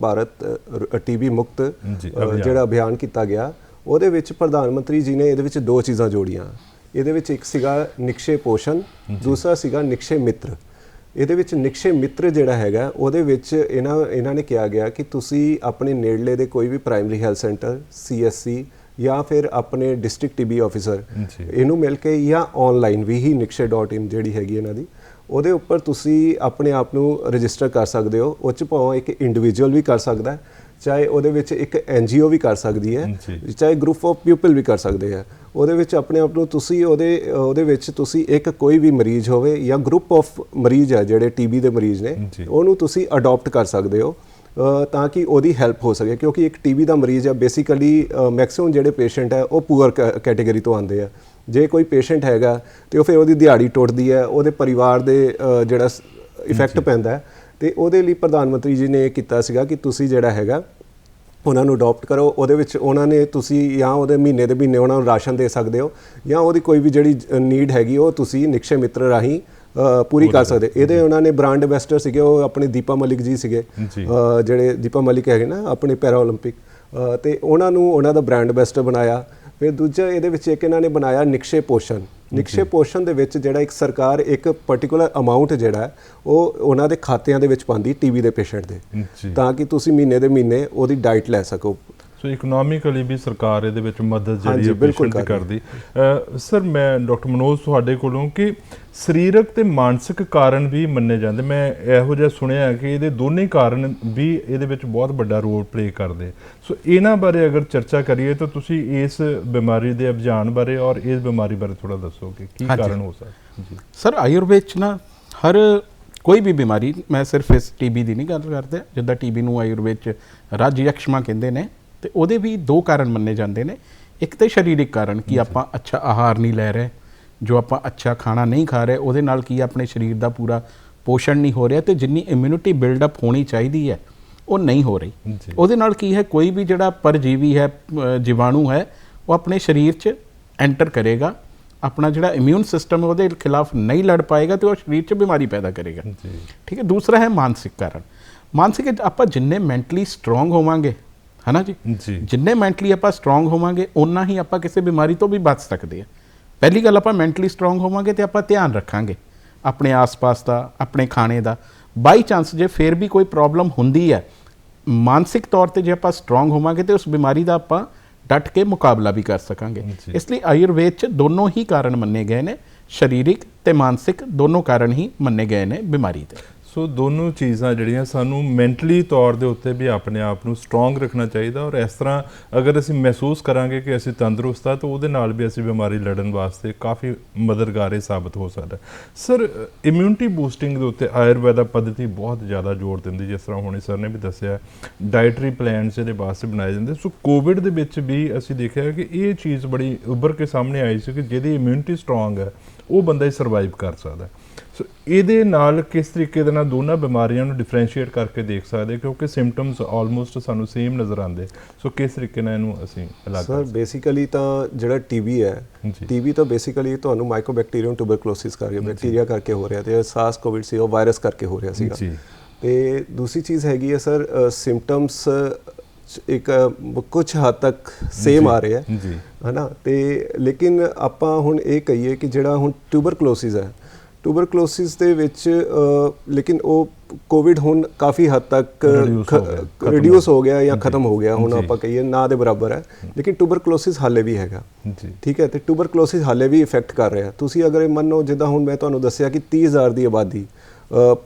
ਭਾਰਤ ਟੀਬੀ ਮੁਕਤ। ਜਿਹੜਾ ਅਭਿਆਨ ਕੀਤਾ ਗਿਆ ਉਹਦੇ ਵਿੱਚ ਪ੍ਰਧਾਨ ਮੰਤਰੀ ਜੀ ਨੇ ਇਹਦੇ ਵਿੱਚ ਦੋ ਚੀਜ਼ਾਂ ਜੋੜੀਆਂ ਇਹਦੇ ਵਿੱਚ ਇੱਕ ਸੀਗਾ ਨਿਕਸ਼ੇ ਪੋਸ਼ਣ ਦੂਸਰਾ ਸੀਗਾ ਨਿਕਸ਼ੇ ਮਿੱਤਰ ਇਹਦੇ ਵਿੱਚ ਨਿਕਸ਼ੇ ਮਿੱਤਰ ਜਿਹੜਾ ਹੈਗਾ ਉਹਦੇ ਵਿੱਚ ਇਹਨਾਂ ਇਹਨਾਂ ਨੇ ਕਿਹਾ ਗਿਆ ਕਿ ਤੁਸੀਂ ਆਪਣੇ ਨੇੜਲੇ ਦੇ ਕੋਈ ਵੀ ਪ੍ਰਾਇਮਰੀ ਹੈਲਥ ਸੈਂਟਰ ਸੀਐਸਸੀ ਜਾਂ ਫਿਰ ਆਪਣੇ ਡਿਸਟ੍ਰਿਕਟ ਟੀਬੀ ਆਫੀਸਰ। ਇਹਨੂੰ ਮਿਲ ਕੇ ਜਾਂ ਆਨਲਾਈਨ ਵੀ ਹੀ nikshe.in ਜਿਹੜੀ ਹੈਗੀ ਇਹਨਾਂ ਦੀ ਉਹਦੇ ਉੱਪਰ ਤੁਸੀਂ ਆਪਣੇ ਆਪ ਨੂੰ ਰਜਿਸਟਰ ਕਰ ਸਕਦੇ ਹੋ ਉਹ ਚ ਭਾਵੇਂ ਇੱਕ ਇੰਡੀਵਿਜੂਅਲ ਵੀ ਕਰ ਸਕਦਾ ਹੈ ਚਾਹੇ ਉਹਦੇ ਵਿੱਚ ਇੱਕ ਐਨਜੀਓ ਵੀ ਕਰ ਸਕਦੀ ਹੈ ਜੀ। ਚਾਹੇ ਗਰੁੱਪ ਆਫ ਪੀਪਲ ਵੀ ਕਰ ਸਕਦੇ ਆ ਉਹਦੇ ਵਿੱਚ ਆਪਣੇ ਆਪ ਨੂੰ ਤੁਸੀਂ ਉਹਦੇ ਉਹਦੇ ਵਿੱਚ ਤੁਸੀਂ ਇੱਕ ਕੋਈ ਵੀ ਮਰੀਜ਼ ਹੋਵੇ ਜਾਂ ਗਰੁੱਪ ਆਫ ਮਰੀਜ਼ ਹੈ ਜਿਹੜੇ ਟੀਬੀ ਦੇ ਮਰੀਜ਼ ਨੇ ਜੀ। ਉਹਨੂੰ ਤੁਸੀਂ ਅਡਾਪਟ ਕਰ ਸਕਦੇ ਹੋ ਤਾਂ ਕਿ ਉਹਦੀ ਹੈਲਪ ਹੋ ਸਕੇ। ਕਿਉਂਕਿ ਇੱਕ ਟੀਬੀ ਦਾ ਮਰੀਜ਼ ਹੈ ਬੇਸਿਕਲੀ ਮੈਕਸਿਮਮ ਜਿਹੜੇ ਪੇਸ਼ੈਂਟ ਹੈ ਉਹ ਪੂਅਰ ਕੈਟਾਗਰੀ ਤੋਂ ਆਉਂਦੇ ਆ। ਜੇ ਕੋਈ ਪੇਸ਼ੈਂਟ ਹੈਗਾ ਤੇ ਉਹ ਫਿਰ ਉਹਦੀ ਦਿਹਾੜੀ ਟੁੱਟਦੀ ਹੈ ਉਹਦੇ ਪਰਿਵਾਰ ਦੇ ਜਿਹੜਾ ਇਫੈਕਟ ਪੈਂਦਾ ਤੇ ਉਹਦੇ ਲਈ ਪ੍ਰਧਾਨ ਮੰਤਰੀ ਜੀ ਨੇ ਇਹ ਕੀਤਾ ਸੀਗਾ ਕਿ ਤੁਸੀਂ ਜਿਹੜਾ ਹੈਗਾ ਉਹਨਾਂ ਨੂੰ ਅਡਾਪਟ ਕਰੋ ਉਹਦੇ ਵਿੱਚ ਉਹਨਾਂ ਨੇ ਤੁਸੀਂ ਜਾਂ ਉਹਦੇ ਮਹੀਨੇ ਦੇ ਮਹੀਨੇ ਉਹਨਾਂ ਨੂੰ ਰਾਸ਼ਨ ਦੇ ਸਕਦੇ ਹੋ ਜਾਂ ਉਹਦੀ ਕੋਈ ਵੀ ਜਿਹੜੀ ਨੀਡ ਹੈਗੀ ਉਹ ਤੁਸੀਂ ਨਿਕਸ਼ੇ ਮਿੱਤਰ ਰਾਹੀਂ ਅ, ਪੂਰੀ ਕਰ ਸਕਦੇ ਇਹਦੇ ਉਹਨਾਂ ਨੇ ਬ੍ਰਾਂਡ ਐਂਬੈਸਡਰ ਸੀਗੇ ਉਹ ਆਪਣੇ ਦੀਪਾ ਮਲਿਕ ਜੀ ਸੀਗੇ ਜੀ। ਅ, ਜਿਹੜੇ ਦੀਪਾ ਮਲਿਕ ਹੈਗੇ ਨਾ ਆਪਣੇ ਪੈਰਾ 올림픽 ਅ, ਤੇ ਉਹਨਾਂ ਨੂੰ ਉਹਨਾਂ ਦਾ ਬ੍ਰਾਂਡ ਐਂਬੈਸਡਰ ਬਣਾਇਆ ਫਿਰ ਦੂਜਾ ਇਹਦੇ ਵਿੱਚ ਇੱਕ ਇਹਨਾਂ ਨੇ ਬਣਾਇਆ ਨਿਕਸ਼ੇ ਪੋਸ਼ਣ ਨਿਕਸ਼ੇ ਪੋਸ਼ਣ ਦੇ ਵਿੱਚ ਜਿਹੜਾ ਇੱਕ ਸਰਕਾਰ ਇੱਕ ਪਾਰਟਿਕੂਲਰ ਅਮਾਉਂਟ ਜਿਹੜਾ ਉਹ ਉਹਨਾਂ ਦੇ ਖਾਤਿਆਂ ਦੇ ਵਿੱਚ ਪਾਉਂਦੀ ਟੀਬੀ ਦੇ ਪੇਸ਼ੈਂਟ ਦੇ। ਤਾਂ ਕਿ ਤੁਸੀਂ ਮਹੀਨੇ ਦੇ ਮਹੀਨੇ ਉਹਦੀ ਡਾਈਟ ਲੈ ਸਕੋ। ਸੋ ਇਕਨੋਮਿਕਲੀ ਵੀ ਸਰਕਾਰ ਇਹਦੇ ਵਿੱਚ ਮਦਦ ਜਿਹੜੀ ਹੈ ਬਿਲਕੁਲ ਕਰਦੀ ਸਰ ਮੈਂ ਡਾਕਟਰ ਮਨੋਜ ਤੁਹਾਡੇ ਕੋਲੋਂ ਕਿ ਸਰੀਰਕ ਤੇ ਮਾਨਸਿਕ ਕਾਰਨ ਵੀ ਮੰਨੇ ਜਾਂਦੇ। ਮੈਂ ਇਹੋ ਜਿਹਾ ਸੁਣਿਆ ਕਿ ਇਹਦੇ ਦੋਨੇ ਕਾਰਨ ਵੀ ਇਹਦੇ ਵਿੱਚ ਬਹੁਤ ਵੱਡਾ ਰੋਲ ਪਲੇ ਕਰਦੇ। ਸੋ ਇਹਨਾਂ ਬਾਰੇ ਅਗਰ ਚਰਚਾ ਕਰੀਏ ਤਾਂ ਤੁਸੀਂ ਇਸ ਬਿਮਾਰੀ ਦੇ ਅਭਿਆਨ ਬਾਰੇ ਔਰ ਇਸ ਬਿਮਾਰੀ ਬਾਰੇ ਥੋੜਾ ਦੱਸੋਗੇ। ਕੀ ਹਾਂਜੀ। ਕਾਰਨ ਹੋ ਸਕਦਾ? ਜੀ। ਸਰ ਆਯੁਰਵੇਦ ਚ ਨਾ ਹਰ ਕੋਈ ਵੀ ਬਿਮਾਰੀ ਮੈਂ ਸਿਰਫ ਇਸ ਟੀਬੀ ਦੀ ਨਹੀਂ ਗੱਲ ਕਰਦਾ ਜਿੱਦਾਂ ਟੀਬੀ ਨੂੰ ਆਯੁਰਵੇਦ ਚ ਰਾਜ ਯਕਸ਼ਮਾ ਕਹਿੰਦੇ ਨੇ ਤੇ ਉਹਦੇ ਵੀ ਦੋ ਕਾਰਨ ਮੰਨੇ ਜਾਂਦੇ ਨੇ। ਇੱਕ ਤੇ ਸਰੀਰਕ ਕਾਰਨ ਕਿ ਆਪਾਂ ਅੱਛਾ ਆਹਾਰ ਨਹੀਂ ਲੈ ਰਹੇ ਜੋ ਆਪਾਂ ਅੱਛਾ ਖਾਣਾ ਨਹੀਂ ਖਾ ਰਹੇ ਉਹਦੇ ਨਾਲ ਕੀ ਆਪਣੇ ਸਰੀਰ ਦਾ ਪੂਰਾ ਪੋਸ਼ਣ ਨਹੀਂ ਹੋ ਰਿਹਾ ਤੇ ਜਿੰਨੀ ਇਮਿਊਨਿਟੀ ਬਿਲਡ ਅਪ ਹੋਣੀ ਚਾਹੀਦੀ ਹੈ ਉਹ ਨਹੀਂ ਹੋ ਰਹੀ। ਉਹਦੇ ਨਾਲ ਕੀ ਹੈ ਕੋਈ ਵੀ ਜਿਹੜਾ ਪਰਜੀਵੀ ਹੈ ਜੀਵਾਣੂ ਹੈ ਉਹ ਆਪਣੇ ਸਰੀਰ 'ਚ ਐਂਟਰ ਕਰੇਗਾ। ਆਪਣਾ ਜਿਹੜਾ ਇਮਿਊਨ ਸਿਸਟਮ ਹੈ ਉਹਦੇ ਖਿਲਾਫ ਨਹੀਂ ਲੜ ਪਾਏਗਾ ਤੇ ਉਹ ਸਰੀਰ 'ਚ ਬਿਮਾਰੀ ਪੈਦਾ ਕਰੇਗਾ। ਠੀਕ ਹੈ ਦੂਸਰਾ ਹੈ ਮਾਨਸਿਕ ਕਾਰਨ। ਮਾਨਸਿਕ ਆਪਾਂ ਜਿੰਨੇ ਮੈਂਟਲੀ ਸਟਰੋਂਗ ਹੋਵਾਂਗੇ ਹਨਾ ਜੀ? ਜਿੰਨੇ ਮੈਂਟਲੀ ਆਪਾਂ ਸਟਰੋਂਗ ਹੋਵਾਂਗੇ ਓਨਾ ਹੀ ਆਪਾਂ ਕਿਸੇ ਬਿਮਾਰੀ ਤੋਂ ਵੀ ਬਚ ਸਕਦੇ ਆ ਪਹਿਲੀ ਗੱਲ ਆਪਾਂ ਮੈਂਟਲੀ ਸਟਰੋਂਗ ਹੋਵਾਂਗੇ ਤੇ ਆਪਾਂ ਧਿਆਨ ਰੱਖਾਂਗੇ। ਆਪਣੇ ਆਸ-ਪਾਸ ਦਾ ਆਪਣੇ ਖਾਣੇ ਦਾ। ਬਾਈ ਚਾਂਸ ਜੇ ਫੇਰ ਵੀ ਕੋਈ ਪ੍ਰੋਬਲਮ ਹੁੰਦੀ ਹੈ ਮਾਨਸਿਕ ਤੌਰ ਤੇ ਜੇ ਆਪਾਂ ਸਟਰੋਂਗ ਹੋਵਾਂਗੇ ਤੇ ਉਸ ਬਿਮਾਰੀ ਦਾ ਆਪਾਂ ਡਟ ਕੇ ਮੁਕਾਬਲਾ ਵੀ ਕਰ ਸਕਾਂਗੇ। ਇਸ ਲਈ ਆਯੁਰਵੇਦ ਚ ਦੋਨੋਂ ਹੀ ਕਾਰਨ ਮੰਨੇ ਗਏ ਨੇ ਸਰੀਰਿਕ ਤੇ ਮਾਨਸਿਕ ਦੋਨੋਂ ਕਾਰਨ ਹੀ ਮੰਨੇ ਗਏ ਨੇ ਬਿਮਾਰੀ ਦੇ ਸੋ ਦੋਨੋਂ ਚੀਜ਼ਾਂ ਜਿਹੜੀਆਂ ਸਾਨੂੰ ਮੈਂਟਲੀ ਤੌਰ ਦੇ ਉੱਤੇ ਵੀ ਆਪਣੇ ਆਪ ਨੂੰ ਸਟਰੋਂਗ ਰੱਖਣਾ ਚਾਹੀਦਾ ਔਰ ਇਸ ਤਰ੍ਹਾਂ ਅਗਰ ਅਸੀਂ ਮਹਿਸੂਸ ਕਰਾਂਗੇ ਕਿ ਅਸੀਂ ਤੰਦਰੁਸਤ ਆ, ਤਾਂ ਉਹਦੇ ਨਾਲ ਵੀ ਅਸੀਂ ਬਿਮਾਰੀ ਲੜਨ ਵਾਸਤੇ ਕਾਫੀ ਮਦਦਗਾਰ ਇਹ ਸਾਬਤ ਹੋ ਸਕਦਾ। ਸਰ ਇਮਿਊਨਿਟੀ ਬੂਸਟਿੰਗ ਦੇ ਉੱਤੇ ਆਯੁਰਵੈਦਾ ਪੱਧਤੀ ਬਹੁਤ ਜ਼ਿਆਦਾ ਜ਼ੋਰ ਦਿੰਦੀ, ਜਿਸ ਤਰ੍ਹਾਂ ਹੁਣੇ ਸਰ ਨੇ ਵੀ ਦੱਸਿਆ ਡਾਈਟਰੀ ਪਲਾਨਸ ਇਹਦੇ ਵਾਸਤੇ ਬਣਾਏ ਜਾਂਦੇ। ਸੋ ਕੋਵਿਡ ਦੇ ਵਿੱਚ ਵੀ ਅਸੀਂ ਦੇਖਿਆ ਕਿ ਇਹ ਚੀਜ਼ ਬੜੀ ਉੱਭਰ ਕੇ ਸਾਹਮਣੇ ਆਈ ਸੀ ਕਿ ਜਿਹਦੀ ਇਮਿਊਨਿਟੀ ਸਟਰੋਂਗ ਹੈ, ਉਹ ਬੰਦਾ ਹੀ ਸਰਵਾਈਵ ਕਰ ਸਕਦਾ। ਸੋ ਇਹਦੇ ਨਾਲ ਕਿਸ ਤਰੀਕੇ ਦੇ ਨਾਲ ਦੋਨਾਂ ਬਿਮਾਰੀਆਂ ਨੂੰ ਡਿਫਰੈਂਸ਼ੀਏਟ ਕਰਕੇ ਦੇਖ ਸਕਦੇ ਕਿਉਂਕਿ ਸਿੰਪਟਮਸ ਆਲਮੋਸਟ ਸਾਨੂੰ ਸੇਮ ਨਜ਼ਰ ਆਉਂਦੇ। ਸੋ ਕਿਸ ਤਰੀਕੇ ਨਾਲ ਇਹਨੂੰ ਅਸੀਂ ਅਲੱਗ ਸਰ ਬੇਸਿਕਲੀ ਤਾਂ ਜਿਹੜਾ ਟੀਬੀ ਹੈ। ਟੀਬੀ ਤਾਂ ਬੇਸਿਕਲੀ ਤੁਹਾਨੂੰ ਮਾਈਕੋਬੈਕਟੀਰੀਅਮ ਟਿਊਬਰਕਲੋਸਿਸ ਕਰਕੇ ਬੈਕਟੀਰੀਆ ਕਰਕੇ ਹੋ ਰਿਹਾ ਤੇ ਸਾਸ ਕੋਵਿਡ ਸੀ ਉਹ ਵਾਇਰਸ ਕਰਕੇ ਹੋ ਰਿਹਾ ਸੀਗਾ। ਜੀ। ਤੇ ਦੂਸਰੀ ਚੀਜ਼ ਹੈਗੀ ਹੈ ਸਰ ਸਿੰਪਟਮਸ ਇੱਕ ਕੁਝ ਹੱਦ ਤੱਕ ਸੇਮ ਆ ਰਹੇ ਆ ਜੀ। ਹਨਾ? ਤੇ ਲੇਕਿਨ ਆਪਾਂ ਹੁਣ ਇਹ ਕਹੀਏ ਕਿ ਜਿਹੜਾ ਹੁਣ ਟਿਊਬਰਕਲੋਸਿਸ ਹੈ ਟਿਊਬਰਕਲੋਸਿਸ ਦੇ ਵਿੱਚ ਲੇਕਿਨ ਉਹ ਕੋਵਿਡ ਹੁਣ ਕਾਫੀ ਹੱਦ ਤੱਕ ਰਿਡਿਊਸ ਹੋ ਗਿਆ ਜਾਂ ਖਤਮ ਹੋ ਗਿਆ ਹੁਣ। ਆਪਾਂ ਕਹੀਏ ਨਾ ਦੇ ਬਰਾਬਰ ਹੈ। ਲੇਕਿਨ ਟਿਊਬਰਕਲੋਸਿਸ ਹਾਲੇ ਵੀ ਹੈਗਾ। ਜੀ। ਠੀਕ ਹੈ ਤੇ ਟਿਊਬਰਕਲੋਸਿਸ ਹਾਲੇ ਵੀ ਇਫੈਕਟ ਕਰ ਰਿਹਾ। ਤੁਸੀਂ ਅਗਰ ਇਹ ਮੰਨੋ ਜਿੱਦਾਂ ਹੁਣ ਮੈਂ ਤੁਹਾਨੂੰ ਦੱਸਿਆ ਕਿ 30000 ਦੀ ਆਬਾਦੀ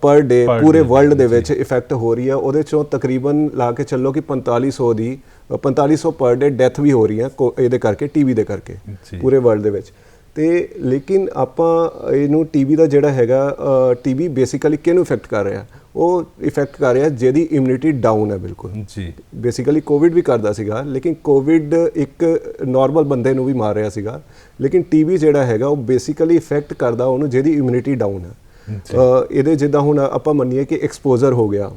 ਪਰ ਡੇ ਪੂਰੇ ਵਰਲਡ ਦੇ। ਵਿੱਚ ਇਫੈਕਟ ਹੋ ਰਹੀ ਹੈ। ਉਹਦੇ ਚੋਂ ਤਕਰੀਬਨ ਲਾ ਕੇ ਚੱਲੋ ਕਿ 4500 ਦੀ ਅ, 4500 ਪਰ ਡੇ ਡੈਥ ਵੀ ਹੋ ਰਹੀ ਹੈ ਇਹਦੇ ਕਰਕੇ ਟੀਬੀ ਦੇ ਕਰਕੇ। ਪੂਰੇ ਵਰਲਡ ਦੇ ਵਿੱਚ। ਤੇ ਲੇਕਿਨ ਆਪਾਂ ਇਹਨੂੰ ਟੀਬੀ ਦਾ ਜਿਹੜਾ ਹੈਗਾ ਟੀਬੀ ਬੇਸਿਕਲੀ ਕਿਹਨੂੰ ਇਫੈਕਟ ਕਰ ਰਿਹਾ? ਉਹ ਇਫੈਕਟ ਕਰ ਰਿਹਾ ਜਿਹਦੀ ਇਮਿਊਨਿਟੀ ਡਾਊਨ ਹੈ ਬਿਲਕੁਲ। ਜੀ। ਬੇਸਿਕਲੀ ਕੋਵਿਡ ਵੀ ਕਰਦਾ ਸੀਗਾ ਲੇਕਿਨ ਕੋਵਿਡ ਇੱਕ ਨਾਰਮਲ ਬੰਦੇ ਨੂੰ ਵੀ ਮਾਰ ਰਿਹਾ ਸੀਗਾ। ਲੇਕਿਨ ਟੀਬੀ ਜਿਹੜਾ ਹੈਗਾ ਉਹ ਬੇਸਿਕਲੀ ਇਫੈਕਟ ਕਰਦਾ ਉਹਨੂੰ ਜਿਹਦੀ ਇਮਿਊਨਿਟੀ ਡਾਊਨ ਹੈ। ਇਹਦੇ ਜਿੱਦਾਂ ਹੁਣ ਆਪਾਂ ਮੰਨੀਏ ਕਿ ਐਕਸਪੋਜ਼ਰ ਹੋ ਗਿਆ।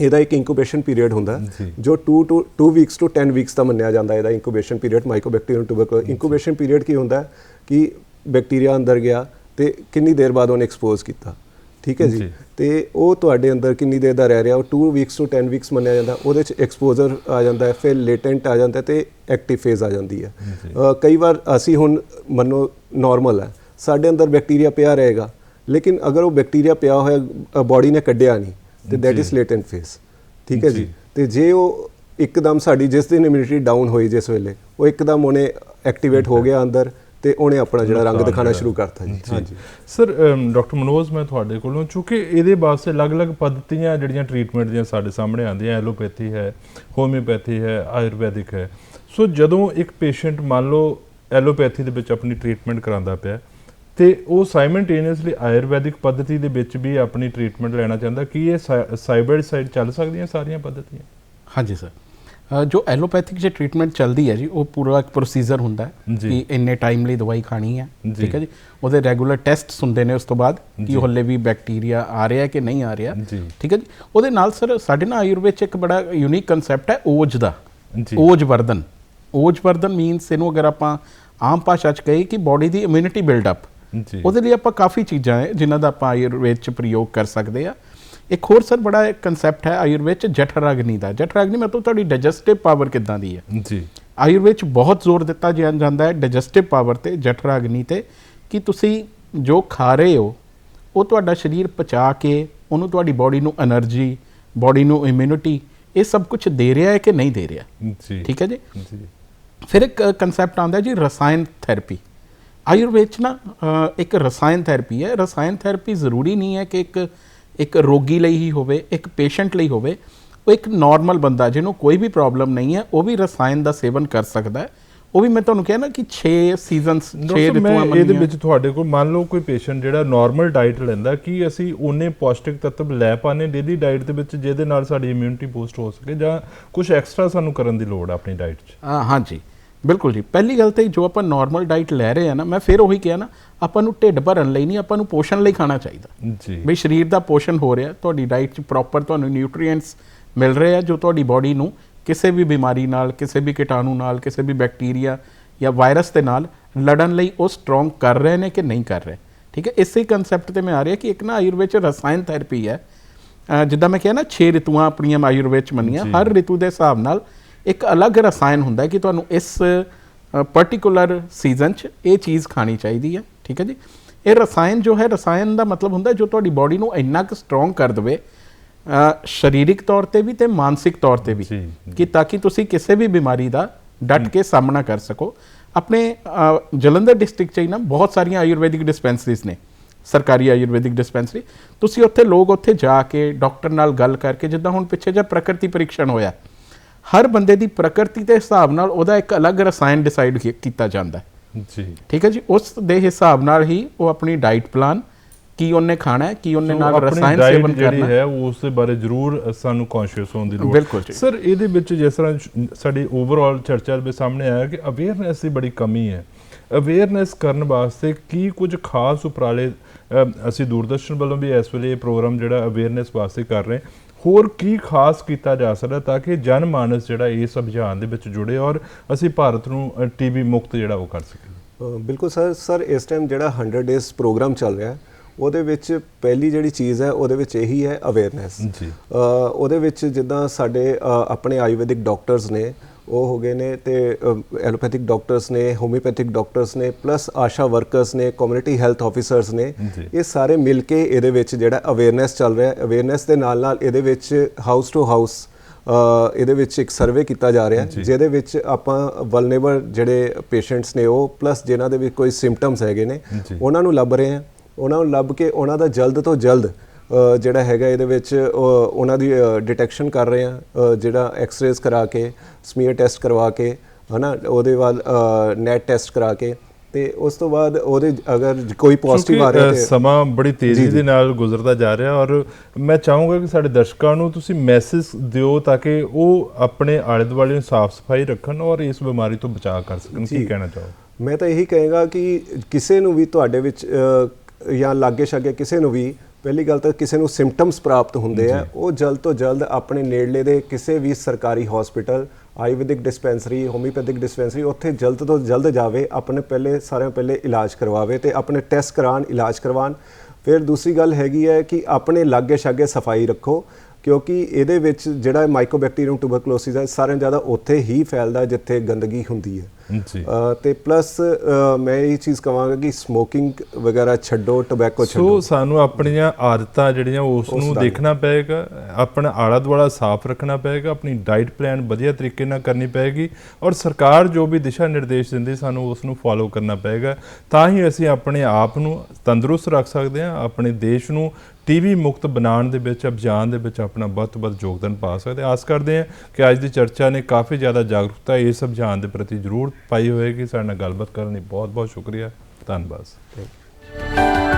ਇਹਦਾ ਇੱਕ ਇਨਕੂਬੇਸ਼ਨ ਪੀਰੀਅਡ ਹੁੰਦਾ। ਜੀ। ਜੋ 2 ਟੂ 2 ਵੀਕਸ ਟੂ 10 ਵੀਕਸ ਦਾ ਮੰਨਿਆ ਜਾਂਦਾ ਇਹਦਾ incubation period mycobacterium tuberculosis incubation period ਕੀ ਹੁੰਦਾ? ਕਿ ਬੈਕਟੀਰੀਆ ਅੰਦਰ ਗਿਆ ਤੇ ਕਿੰਨੀ ਦੇਰ ਬਾਅਦ ਉਹਨੇ ਐਕਸਪੋਜ਼ ਕੀਤਾ। ਠੀਕ ਹੈ ਜੀ। ਤੇ ਉਹ ਤੁਹਾਡੇ ਅੰਦਰ ਕਿੰਨੀ ਦੇਰ ਦਾ ਰਹਿ ਰਿਹਾ? ਉਹ 2 ਵੀਕਸ ਤੋਂ 10 ਵੀਕਸ ਮੰਨਿਆ ਜਾਂਦਾ। ਉਹਦੇ ਚ ਐਕਸਪੋਜ਼ਰ ਆ ਜਾਂਦਾ ਹੈ ਫਿਰ ਲੇਟੈਂਟ ਆ ਜਾਂਦਾ ਤੇ ਐਕਟਿਵ ਫੇਜ਼ ਆ ਜਾਂਦੀ ਹੈ। ਕਈ ਵਾਰ ਅਸੀਂ ਹੁਣ ਮੰਨੋ ਨਾਰਮਲ ਹੈ। ਸਾਡੇ ਅੰਦਰ ਬੈਕਟੀਰੀਆ ਪਿਆ ਰਹੇਗਾ। ਲੇਕਿਨ ਅਗਰ ਉਹ ਬੈਕਟੀਰੀਆ ਪਿਆ ਹੋਇਆ ਬਾਡੀ ਨੇ ਕੱਢਿਆ ਨਹੀਂ ਤੇ ਦੈਟ ਇਜ਼ ਲੇਟੈਂਟ ਫੇਜ਼ ਠੀਕ ਹੈ ਜੀ। ਤੇ ਜੇ ਉਹ ਇੱਕਦਮ ਸਾਡੀ ਜਿਸ ਦਿਨ ਇਮਿਊਨਿਟੀ ਡਾਊਨ ਹੋਈ ਜਿਸ ਵੇਲੇ ਉਹ ਇੱਕਦਮ ਉਹਨੇ ਐਕਟੀਵੇਟ ਹੋ ਗਿਆ ਅੰਦਰ ਤੇ ਉਹਨੇ ਆਪਣਾ ਜਿਹੜਾ ਰੰਗ ਦਿਖਾਣਾ ਸ਼ੁਰੂ ਕਰਤਾ ਜੀ। ਜੀ ਸਰ ਡਾਕਟਰ ਮਨੋਜ ਮੈਂ ਤੁਹਾਡੇ ਕੋਲੋਂ ਚੂੰਕਿ ਇਹਦੇ ਵਾਸਤੇ ਅਲੱਗ-ਅਲੱਗ ਪੱਧਤੀਆਂ ਜਿਹੜੀਆਂ ਟ੍ਰੀਟਮੈਂਟ ਦੀਆਂ ਸਾਡੇ ਸਾਹਮਣੇ ਆਉਂਦੀਆਂ ਐਲੋਪੈਥੀ ਹੈ ਹੋਮਿਓਪੈਥੀ ਹੈ ਆਯੁਰਵੈਦਿਕ ਹੈ। ਸੋ ਜਦੋਂ ਇੱਕ ਪੇਸ਼ੈਂਟ ਮੰਨ ਲਓ ਐਲੋਪੈਥੀ ਦੇ ਵਿੱਚ ਆਪਣੀ ਟ੍ਰੀਟਮੈਂਟ ਕਰਾਉਂਦਾ ਪਿਆ ਤੇ ਉਹ ਸਾਈਮਲਟੇਨੀਅਸਲੀ ਆਯੁਰਵੈਦਿਕ ਪੱਧਤੀ ਦੇ ਵਿੱਚ ਵੀ ਆਪਣੀ ਟ੍ਰੀਟਮੈਂਟ ਲੈਣਾ ਚਾਹੁੰਦਾ ਕੀ ਇਹ ਬਾਈ ਸਾਈਡ ਚੱਲ ਸਕਦੀਆਂ ਸਾਰੀਆਂ ਪੱਧਤੀਆਂ ਹਾਂਜੀ ਸਰ ਜੋ ਐਲੋਪੈਥਿਕ ਜੇ ਟ੍ਰੀਟਮੈਂਟ ਚੱਲਦੀ ਹੈ ਜੀ ਉਹ ਪੂਰਾ ਇੱਕ ਪ੍ਰੋਸੀਜਰ ਹੁੰਦਾ ਹੈ। ਕਿ ਇੰਨੇ ਟਾਈਮ ਲਈ ਦਵਾਈ ਖਾਣੀ ਹੈ। ਠੀਕ ਹੈ ਜੀ ਉਹਦੇ ਰੈਗੂਲਰ ਟੈਸਟਸ ਹੁੰਦੇ ਨੇ ਉਸ ਤੋਂ ਬਾਅਦ। ਕਿ ਹੱਲੇ ਵੀ ਬੈਕਟੀਰੀਆ ਆ ਰਿਹਾ ਕਿ ਨਹੀਂ ਆ ਰਿਹਾ। ਠੀਕ ਹੈ ਜੀ ਉਹਦੇ ਨਾਲ ਸਰ ਸਾਡੇ ਨਾਲ ਆਯੁਰਵੇਦ ਚ ਇੱਕ ਬੜਾ ਯੂਨੀਕ ਕਨਸੈਪਟ ਹੈ ਓਜ ਦਾ। ਓਜ ਵਰਧਨ ਓਜ ਵਰਧਨ ਮੀਨਸ ਇਹਨੂੰ ਅਗਰ ਆਪਾਂ ਆਮ ਭਾਸ਼ਾ ਚ ਕਹੀ ਕਿ ਬਾਡੀ ਦੀ ਇਮਿਊਨਿਟੀ ਬਿਲਡ ਅਪ ਉਹਦੇ ਲਈ ਆਪਾਂ ਕਾਫੀ ਚੀਜ਼ਾਂ ਹੈ ਜਿਨ੍ਹਾਂ ਦਾ ਆਪਾਂ ਆਯੁਰਵੇਦ ਚ ਪ੍ਰਯੋਗ ਕਰ ਸਕਦੇ ਆ। ਇੱਕ ਹੋਰ ਸਰ ਬੜਾ ਕਨਸੈਪਟ ਹੈ ਆਯੁਰਵੇਦ ਚ ਜਠਰਾਗਨੀ ਦਾ। ਜਠਰਾਗਨੀ ਮਤਲਬ ਤੁਹਾਡੀ ਡਾਈਜੈਸਟਿਵ ਪਾਵਰ ਕਿੱਦਾਂ ਦੀ ਹੈ ਜੀ। ਆਯੁਰਵੇਦ ਚ ਬਹੁਤ ਜ਼ੋਰ ਦਿੱਤਾ ਜਾਂਦਾ ਹੈ ਡਾਈਜੈਸਟਿਵ ਪਾਵਰ ਤੇ ਜਠਰਾਗਨੀ ਤੇ ਕਿ ਤੁਸੀਂ ਜੋ ਖਾ ਰਹੇ ਹੋ ਉਹ ਤੁਹਾਡਾ ਸਰੀਰ ਪਚਾ ਕੇ ਉਹਨੂੰ ਤੁਹਾਡੀ ਬਾਡੀ ਨੂੰ એનર્ਜੀ ਬਾਡੀ ਨੂੰ ਇਮਿਊਨਿਟੀ ਇਹ ਸਭ ਕੁਝ ਦੇ ਰਿਹਾ ਹੈ ਕਿ ਨਹੀਂ ਦੇ ਰਿਹਾ? ਜੀ। ਠੀਕ ਹੈ ਜੀ? ਫਿਰ ਇੱਕ ਕਨਸੈਪਟ ਆਉਂਦਾ ਜੀ ਰਸਾਇਣ ਥੈਰੇਪੀ ਆਯੁਰਵੇਦ 'ਚ ਨਾ ਇੱਕ ਰਸਾਇਣ ਥੈਰੇਪੀ ਹੈ। ਰਸਾਇਣ ਥੈਰੇਪੀ ਜ਼ਰੂਰੀ ਨਹੀਂ ਹੈ ਕਿ ਇੱਕ ਇੱਕ ਰੋਗੀ ਲਈ ਹੀ ਹੋਵੇ ਇੱਕ ਪੇਸ਼ੈਂਟ ਲਈ ਹੋਵੇ। ਉਹ ਇੱਕ ਨਾਰਮਲ ਬੰਦਾ ਜਿਹਨੂੰ ਕੋਈ ਵੀ ਪ੍ਰੋਬਲਮ ਨਹੀਂ ਹੈ ਉਹ ਵੀ ਰਸਾਇਣ ਦਾ ਸੇਵਨ ਕਰ ਸਕਦਾ ਹੈ। ਉਹ ਵੀ ਮੈਂ ਤੁਹਾਨੂੰ ਕਿਹਾ ਨਾ ਕਿ 6 ਸੀਜ਼ਨਸ 6 ਦੋਸਤੋ ਮੈਂ ਰਿਤੂਆਂ ਇਹਦੇ ਮੰਨੀਆਂ। ਵਿੱਚ ਤੁਹਾਡੇ ਕੋਲ ਮੰਨ ਲਓ ਕੋਈ ਪੇਸ਼ੈਂਟ ਜਿਹੜਾ ਨਾਰਮਲ ਡਾਈਟ ਲੈਂਦਾ ਕੀ ਅਸੀਂ ਉਹਨੇ ਪੌਸ਼ਟਿਕ ਤੱਤਵ ਲੈ ਪਾਣੇ ਡੇਲੀ ਡਾਈਟ ਦੇ ਵਿੱਚ ਜਿਹਦੇ ਨਾਲ ਸਾਡੀ ਇਮਿਊਨਿਟੀ ਬੂਸਟ ਹੋ ਸਕੇ ਜਾਂ ਕੁਝ ਐਕਸਟਰਾ ਸਾਨੂੰ ਕਰਨ ਦੀ ਲੋੜ ਆ ਆਪਣੀ ਡਾਈਟ 'ਚ? ਹਾਂ ਹਾਂਜੀ। ਬਿਲਕੁਲ ਜੀ। ਪਹਿਲੀ ਗੱਲ ਤੇ ਜੋ ਆਪਾਂ ਨਾਰਮਲ ਡਾਈਟ ਲੈ ਰਹੇ ਆ ਨਾ ਮੈਂ ਫਿਰ ਉਹੀ ਕਿਹਾ ਨਾ ਆਪਾਂ ਨੂੰ ਢਿੱਡ ਭਰਨ ਲਈ ਨਹੀਂ ਆਪਾਂ ਨੂੰ ਪੋਸ਼ਣ ਲਈ ਖਾਣਾ ਚਾਹੀਦਾ। ਜੀ। ਵੀ ਸਰੀਰ ਦਾ ਪੋਸ਼ਣ ਹੋ ਰਿਹਾ ਤੁਹਾਡੀ ਡਾਈਟ 'ਚ ਪ੍ਰੋਪਰ ਤੁਹਾਨੂੰ ਨਿਊਟ੍ਰੀਐਂਟਸ ਮਿਲ ਰਹੇ ਆ ਜੋ ਤੁਹਾਡੀ ਬਾਡੀ ਨੂੰ ਕਿਸੇ ਵੀ ਬਿਮਾਰੀ ਨਾਲ ਕਿਸੇ ਵੀ ਕੀਟਾਣੂ ਨਾਲ ਕਿਸੇ ਵੀ ਬੈਕਟੀਰੀਆ ਜਾਂ ਵਾਇਰਸ ਦੇ ਨਾਲ ਲੜਨ ਲਈ ਉਹ ਸਟਰੋਂਗ ਕਰ ਰਹੇ ਨੇ ਕਿ ਨਹੀਂ ਕਰ ਰਹੇ। ਠੀਕ ਹੈ ਇਸੇ ਕਨਸੈਪਟ ਤੇ ਮੈਂ ਆ ਰਿਹਾ ਕਿ ਇੱਕ ਨਾ ਆਯੁਰਵੇਦ 'ਚ ਰਸਾਇਣ ਥੈਰੇਪੀ ਹੈ। ਜਿੱਦਾਂ ਮੈਂ ਕਿਹਾ ਨਾ 6 ਰਿਤੂਆਂ ਆਪਣੀਆਂ ਆਯੁਰਵੇਦ 'ਚ ਮੰਨੀਆਂ। ਹਰ ਰਿਤੂ ਦੇ ਹਿਸਾਬ ਨਾਲ ਇੱਕ ਅਲੱਗ ਰਸਾਇਣ ਹੁੰਦਾ ਕਿ ਤੁਹਾਨੂੰ ਇਸ ਪਾਰਟਿਕੂਲਰ ਸੀਜ਼ਨ 'ਚ ਇਹ ਚੀਜ਼ ਖਾਣੀ ਚਾਹੀਦੀ ਹੈ ਠੀਕ ਹੈ ਜੀ? ਇਹ ਰਸਾਇਣ ਜੋ ਹੈ ਰਸਾਇਣ ਦਾ ਮਤਲਬ ਹੁੰਦਾ ਜੋ ਤੁਹਾਡੀ ਬਾਡੀ ਨੂੰ ਇੰਨਾ ਕੁ ਸਟਰੋਂਗ ਕਰ ਦੇਵੇ ਸਰੀਰਕ ਤੌਰ ਤੇ ਵੀ ਤੇ ਮਾਨਸਿਕ ਤੌਰ ਤੇ ਵੀ। ਕਿ ਤਾਂ ਕਿ ਤੁਸੀਂ ਕਿਸੇ ਵੀ ਬਿਮਾਰੀ ਦਾ ਡਟ ਕੇ ਸਾਹਮਣਾ ਕਰ ਸਕੋ। ਆਪਣੇ ਜਲੰਧਰ ਡਿਸਟ੍ਰਿਕਟ ਚ ਹੀ ਨਾ ਬਹੁਤ ਸਾਰੀਆਂ ਆਯੁਰਵੈਦਿਕ ਡਿਸਪੈਂਸਰੀਜ਼ ਨੇ ਸਰਕਾਰੀ ਆਯੁਰਵੈਦਿਕ ਡਿਸਪੈਂਸਰੀ ਤੁਸੀਂ ਉੱਥੇ ਲੋਕ ਉੱਥੇ ਜਾ ਕੇ ਡਾਕਟਰ ਨਾਲ ਗੱਲ ਕਰਕੇ ਜਿੱਦਾਂ ਹੁਣ ਪਿੱਛੇ ਜਿਹਾ ਪ੍ਰਕਿਰਤੀ ਪਰੀਖਣ ਹੋਇਆ ਹਰ ਬੰਦੇ ਦੀ ਪ੍ਰਕਿਰਤੀ ਦੇ ਹਿਸਾਬ ਨਾਲ ਉਹਦਾ ਇੱਕ ਅਲੱਗ ਰਸਾਇਣ ਡਿਸਾਈਡ ਕੀਤਾ ਜਾਂਦਾ ਹੈ। ਜੀ। ਠੀਕ ਹੈ ਜੀ? ਉਸ ਦੇ ਹਿਸਾਬ ਨਾਲ ਹੀ ਉਹ ਆਪਣੀ ਡਾਈਟ ਪਲਾਨ ਕੀ ਉਹਨੇ ਖਾਣਾ ਹੈ ਕੀ ਉਹਨੇ ਨਾਲ ਰਸਾਇਣ ਸੇਵਨ ਕਰਨਾ ਹੈ। ਹੈ ਉਸ ਦੇ ਬਾਰੇ ਜ਼ਰੂਰ ਸਾਨੂੰ ਕੌਨਸ਼ੀਅਸ ਹੋਣ ਦੀ ਲੋੜ ਬਿਲਕੁਲ ਜੀ। ਸਰ ਇਹਦੇ ਵਿੱਚ ਜਿਸ ਤਰ੍ਹਾਂ ਸਾਡੀ ਓਵਰਆਲ ਚਰਚਾ ਦੇ ਸਾਹਮਣੇ ਆਇਆ ਕਿ ਅਵੇਅਰਨੈਸ ਦੀ ਬੜੀ ਕਮੀ ਹੈ। ਅਵੇਅਰਨੈਸ ਕਰਨ ਵਾਸਤੇ ਕੀ ਕੁਝ ਖਾਸ ਉਪਰਾਲੇ ਅਸੀਂ ਦੂਰਦਰਸ਼ਨ ਵੱਲੋਂ ਵੀ ਇਸ ਵੇਲੇ ਇਹ ਪ੍ਰੋਗਰਾਮ ਜਿਹੜਾ ਅਵੇਅਰਨੈਸ ਵਾਸਤੇ ਕਰ ਰਹੇ ਹਾਂ। ਹੋਰ ਕੀ ਖਾਸ ਕੀਤਾ ਜਾ ਸਕਦਾ ਤਾਂ ਕਿ ਜਨ ਮਾਨਸ ਜਿਹੜਾ ਇਸ ਅਭਿਆਨ ਦੇ ਵਿੱਚ ਜੁੜੇ ਔਰ ਅਸੀਂ ਭਾਰਤ ਨੂੰ ਟੀਬੀ ਮੁਕਤ ਜਿਹੜਾ ਉਹ ਕਰ ਸਕੀਏ ਬਿਲਕੁਲ ਸਰ ਸਰ ਇਸ ਟਾਈਮ ਜਿਹੜਾ 100 ਡੇਜ਼ ਪ੍ਰੋਗਰਾਮ ਚੱਲ ਰਿਹਾ ਹੈ, ਉਹਦੇ ਵਿੱਚ ਪਹਿਲੀ ਜਿਹੜੀ ਚੀਜ਼ ਹੈ ਉਹਦੇ ਵਿੱਚ ਇਹੀ ਹੈ ਅਵੇਅਰਨੈਸ ਜੀ। ਉਹਦੇ ਵਿੱਚ ਜਿੱਦਾਂ ਸਾਡੇ ਆਪਣੇ ਆਯੁਰਵੈਦਿਕ ਡਾਕਟਰਸ ਨੇ ਉਹ ਹੋ ਗਏ ਨੇ ਤੇ ਐਲੋਪੈਥਿਕ ਡਾਕਟਰਸ ਨੇ ਹੋਮਿਓਪੈਥਿਕ ਡਾਕਟਰਸ ਨੇ ਪਲੱਸ ਆਸ਼ਾ ਵਰਕਰਸ ਨੇ ਕਮਿਊਨਿਟੀ ਹੈਲਥ ਆਫੀਸਰਸ ਨੇ। ਇਹ ਸਾਰੇ ਮਿਲ ਕੇ ਇਹਦੇ ਵਿੱਚ ਜਿਹੜਾ ਅਵੇਅਰਨੈਸ ਚੱਲ ਰਿਹਾ ਹੈ ਅਵੇਅਰਨੈਸ ਦੇ ਨਾਲ ਨਾਲ ਇਹਦੇ ਵਿੱਚ ਹਾਊਸ ਟੂ ਹਾਊਸ ਇਹਦੇ ਵਿੱਚ ਇੱਕ ਸਰਵੇ ਕੀਤਾ ਜਾ ਰਿਹਾ। ਜਿਹਦੇ ਵਿੱਚ ਆਪਾਂ ਵਲਨੇਬਲ ਜਿਹੜੇ ਪੇਸ਼ੈਂਟਸ ਨੇ ਉਹ ਪਲੱਸ ਜਿਨ੍ਹਾਂ ਦੇ ਵਿੱਚ ਕੋਈ ਸਿੰਪਟਮਸ ਹੈਗੇ ਨੇ। ਉਹਨਾਂ ਨੂੰ ਲੱਭ ਰਹੇ ਹਾਂ ਉਹਨਾਂ ਨੂੰ ਲੱਭ ਕੇ ਉਹਨਾਂ ਦਾ ਜਲਦ ਤੋਂ ਜਲਦ ਜਿਹੜਾ ਹੈਗਾ ਇਹਦੇ ਵਿੱਚ ਉਹਨਾਂ ਦੀ ਡਿਟੈਕਸ਼ਨ ਕਰ ਰਹੇ ਹਾਂ ਜਿਹੜਾ ਐਕਸ-ਰੇਜ਼ ਕਰਾ ਕੇ ਸਮੀਅਰ ਟੈਸਟ ਕਰਵਾ ਕੇ ਹਨਾ ਉਹਦੇ ਬਾਅਦ ਨੈਟ ਟੈਸਟ ਕਰਾ ਕੇ ਤੇ ਉਸ ਤੋਂ ਬਾਅਦ ਉਹਦੇ ਅਗਰ ਕੋਈ ਪੋਜ਼ਿਟਿਵ ਆ ਰਿਹਾ ਤੇ ਸਮਾਂ ਬੜੀ ਤੇਜ਼ੀ। ਦੇ ਨਾਲ ਗੁਜ਼ਰਦਾ ਜਾ ਰਿਹਾ ਔਰ ਮੈਂ ਚਾਹੂੰਗਾ ਕਿ ਸਾਡੇ ਦਰਸ਼ਕਾਂ ਨੂੰ ਤੁਸੀਂ ਮੈਸੇਜ ਦਿਓ ਤਾਂ ਕਿ ਉਹ ਆਪਣੇ ਆਲੇ ਦੁਆਲੇ ਨੂੰ ਸਾਫ਼ ਸਫ਼ਾਈ ਰੱਖਣ ਔਰ ਇਸ ਬਿਮਾਰੀ ਤੋਂ ਬਚਾਅ ਕਰ ਸਕਣ ਕੀ। ਕਹਿਣਾ ਚਾਹੋ ਮੈਂ ਤਾਂ ਇਹੀ ਕਹਾਂਗਾ ਕਿ ਕਿਸੇ ਨੂੰ ਵੀ ਤੁਹਾਡੇ ਵਿੱਚ ਜਾਂ ਲਾਗੇ ਛਾਗੇ ਕਿਸੇ ਨੂੰ ਵੀ ਪਹਿਲੀ ਗੱਲ ਤਾਂ ਕਿਸੇ ਨੂੰ ਸਿੰਪਟਮਸ ਪ੍ਰਾਪਤ ਹੁੰਦੇ ਆ ਉਹ ਜਲਦ ਤੋਂ ਜਲਦ ਆਪਣੇ ਨੇੜਲੇ ਦੇ ਕਿਸੇ ਵੀ ਸਰਕਾਰੀ hospital Ayurvedic dispensary homeopathic dispensary ਉੱਥੇ ਜਲਦ ਤੋਂ ਜਲਦ ਜਾਵੇ ਆਪਣੇ ਪਹਿਲੇ ਸਾਰਿਆਂ ਪਹਿਲੇ ਇਲਾਜ ਕਰਵਾਵੇ ਤੇ ਆਪਣੇ ਟੈਸਟ ਕਰਾਉਣ ਇਲਾਜ ਕਰਵਾਉਣ। ਫਿਰ ਦੂਸਰੀ ਗੱਲ ਹੈਗੀ ਹੈ ਕਿ ਆਪਣੇ ਲਾਗੇ ਛਾਗੇ ਸਫ਼ਾਈ ਰੱਖੋ। ਕਿਉਂਕਿ ਇਹਦੇ ਵਿੱਚ ਜਿਹੜਾ ਮਾਈਕੋਬੈਕਟੀਰੀਅਮ ਟੂਬਰਕਲੋਸਿਸ ਹੈ ਸਾਰਿਆਂ ਜ਼ਿਆਦਾ ਉੱਥੇ ਹੀ ਫੈਲਦਾ ਜਿੱਥੇ ਗੰਦਗੀ ਹੁੰਦੀ ਹੈ। ਜੀ। ਤੇ ਪਲੱਸ ਮੈਂ ਇਹ ਚੀਜ਼ ਕਹਾਂਗਾ ਕਿ ਸਮੋਕਿੰਗ ਵਗੈਰਾ ਛੱਡੋ ਟੋਬੈਕੋ ਸੋ ਛੱਡੋ। ਸਾਨੂੰ ਆਪਣੀਆਂ ਆਦਤਾਂ ਜਿਹੜੀਆਂ ਉਸ ਨੂੰ ਦੇਖਣਾ ਪਏਗਾ ਆਪਣਾ ਆਲਾ ਦੁਆਲਾ ਸਾਫ਼ ਰੱਖਣਾ ਪਏਗਾ ਆਪਣੀ ਡਾਈਟ ਪਲਾਨ ਵਧੀਆ ਤਰੀਕੇ ਨਾਲ ਕਰਨੀ ਪਏਗੀ ਔਰ ਸਰਕਾਰ ਜੋ ਵੀ ਦਿਸ਼ਾ ਨਿਰਦੇਸ਼ ਦਿੰਦੀ ਸਾਨੂੰ ਉਸ ਨੂੰ ਫਾਲੋ ਕਰਨਾ ਪਏਗਾ। ਤਾਂ ਹੀ ਅਸੀਂ ਆਪਣੇ ਆਪ ਨੂੰ ਤੰਦਰੁਸਤ ਰੱਖ ਸਕਦੇ ਹਾਂ ਆਪਣੇ ਦੇਸ਼ ਨੂੰ ਟੀਵੀ ਮੁਕਤ ਬਣਾਉਣ ਦੇ ਵਿੱਚ ਅਭਿਆਨ ਦੇ ਵਿੱਚ ਆਪਣਾ ਵੱਧ ਤੋਂ ਵੱਧ ਯੋਗਦਾਨ ਪਾ ਸਕਦੇ ਆਸ ਕਰਦੇ ਹਾਂ ਕਿ ਅੱਜ ਦੀ ਚਰਚਾ ਨੇ ਕਾਫੀ ਜ਼ਿਆਦਾ ਜਾਗਰੂਕਤਾ ਇਸ ਅਭਿਆਨ ਦੇ ਪ੍ਰਤੀ ਜ਼ਰੂਰ ਪਾਈ ਹੋਏਗੀ ਸਾਡੇ ਨਾਲ ਗੱਲਬਾਤ ਕਰਨ ਲਈ ਬਹੁਤ ਬਹੁਤ ਸ਼ੁਕਰੀਆ। ਧੰਨਵਾਦ। Thank you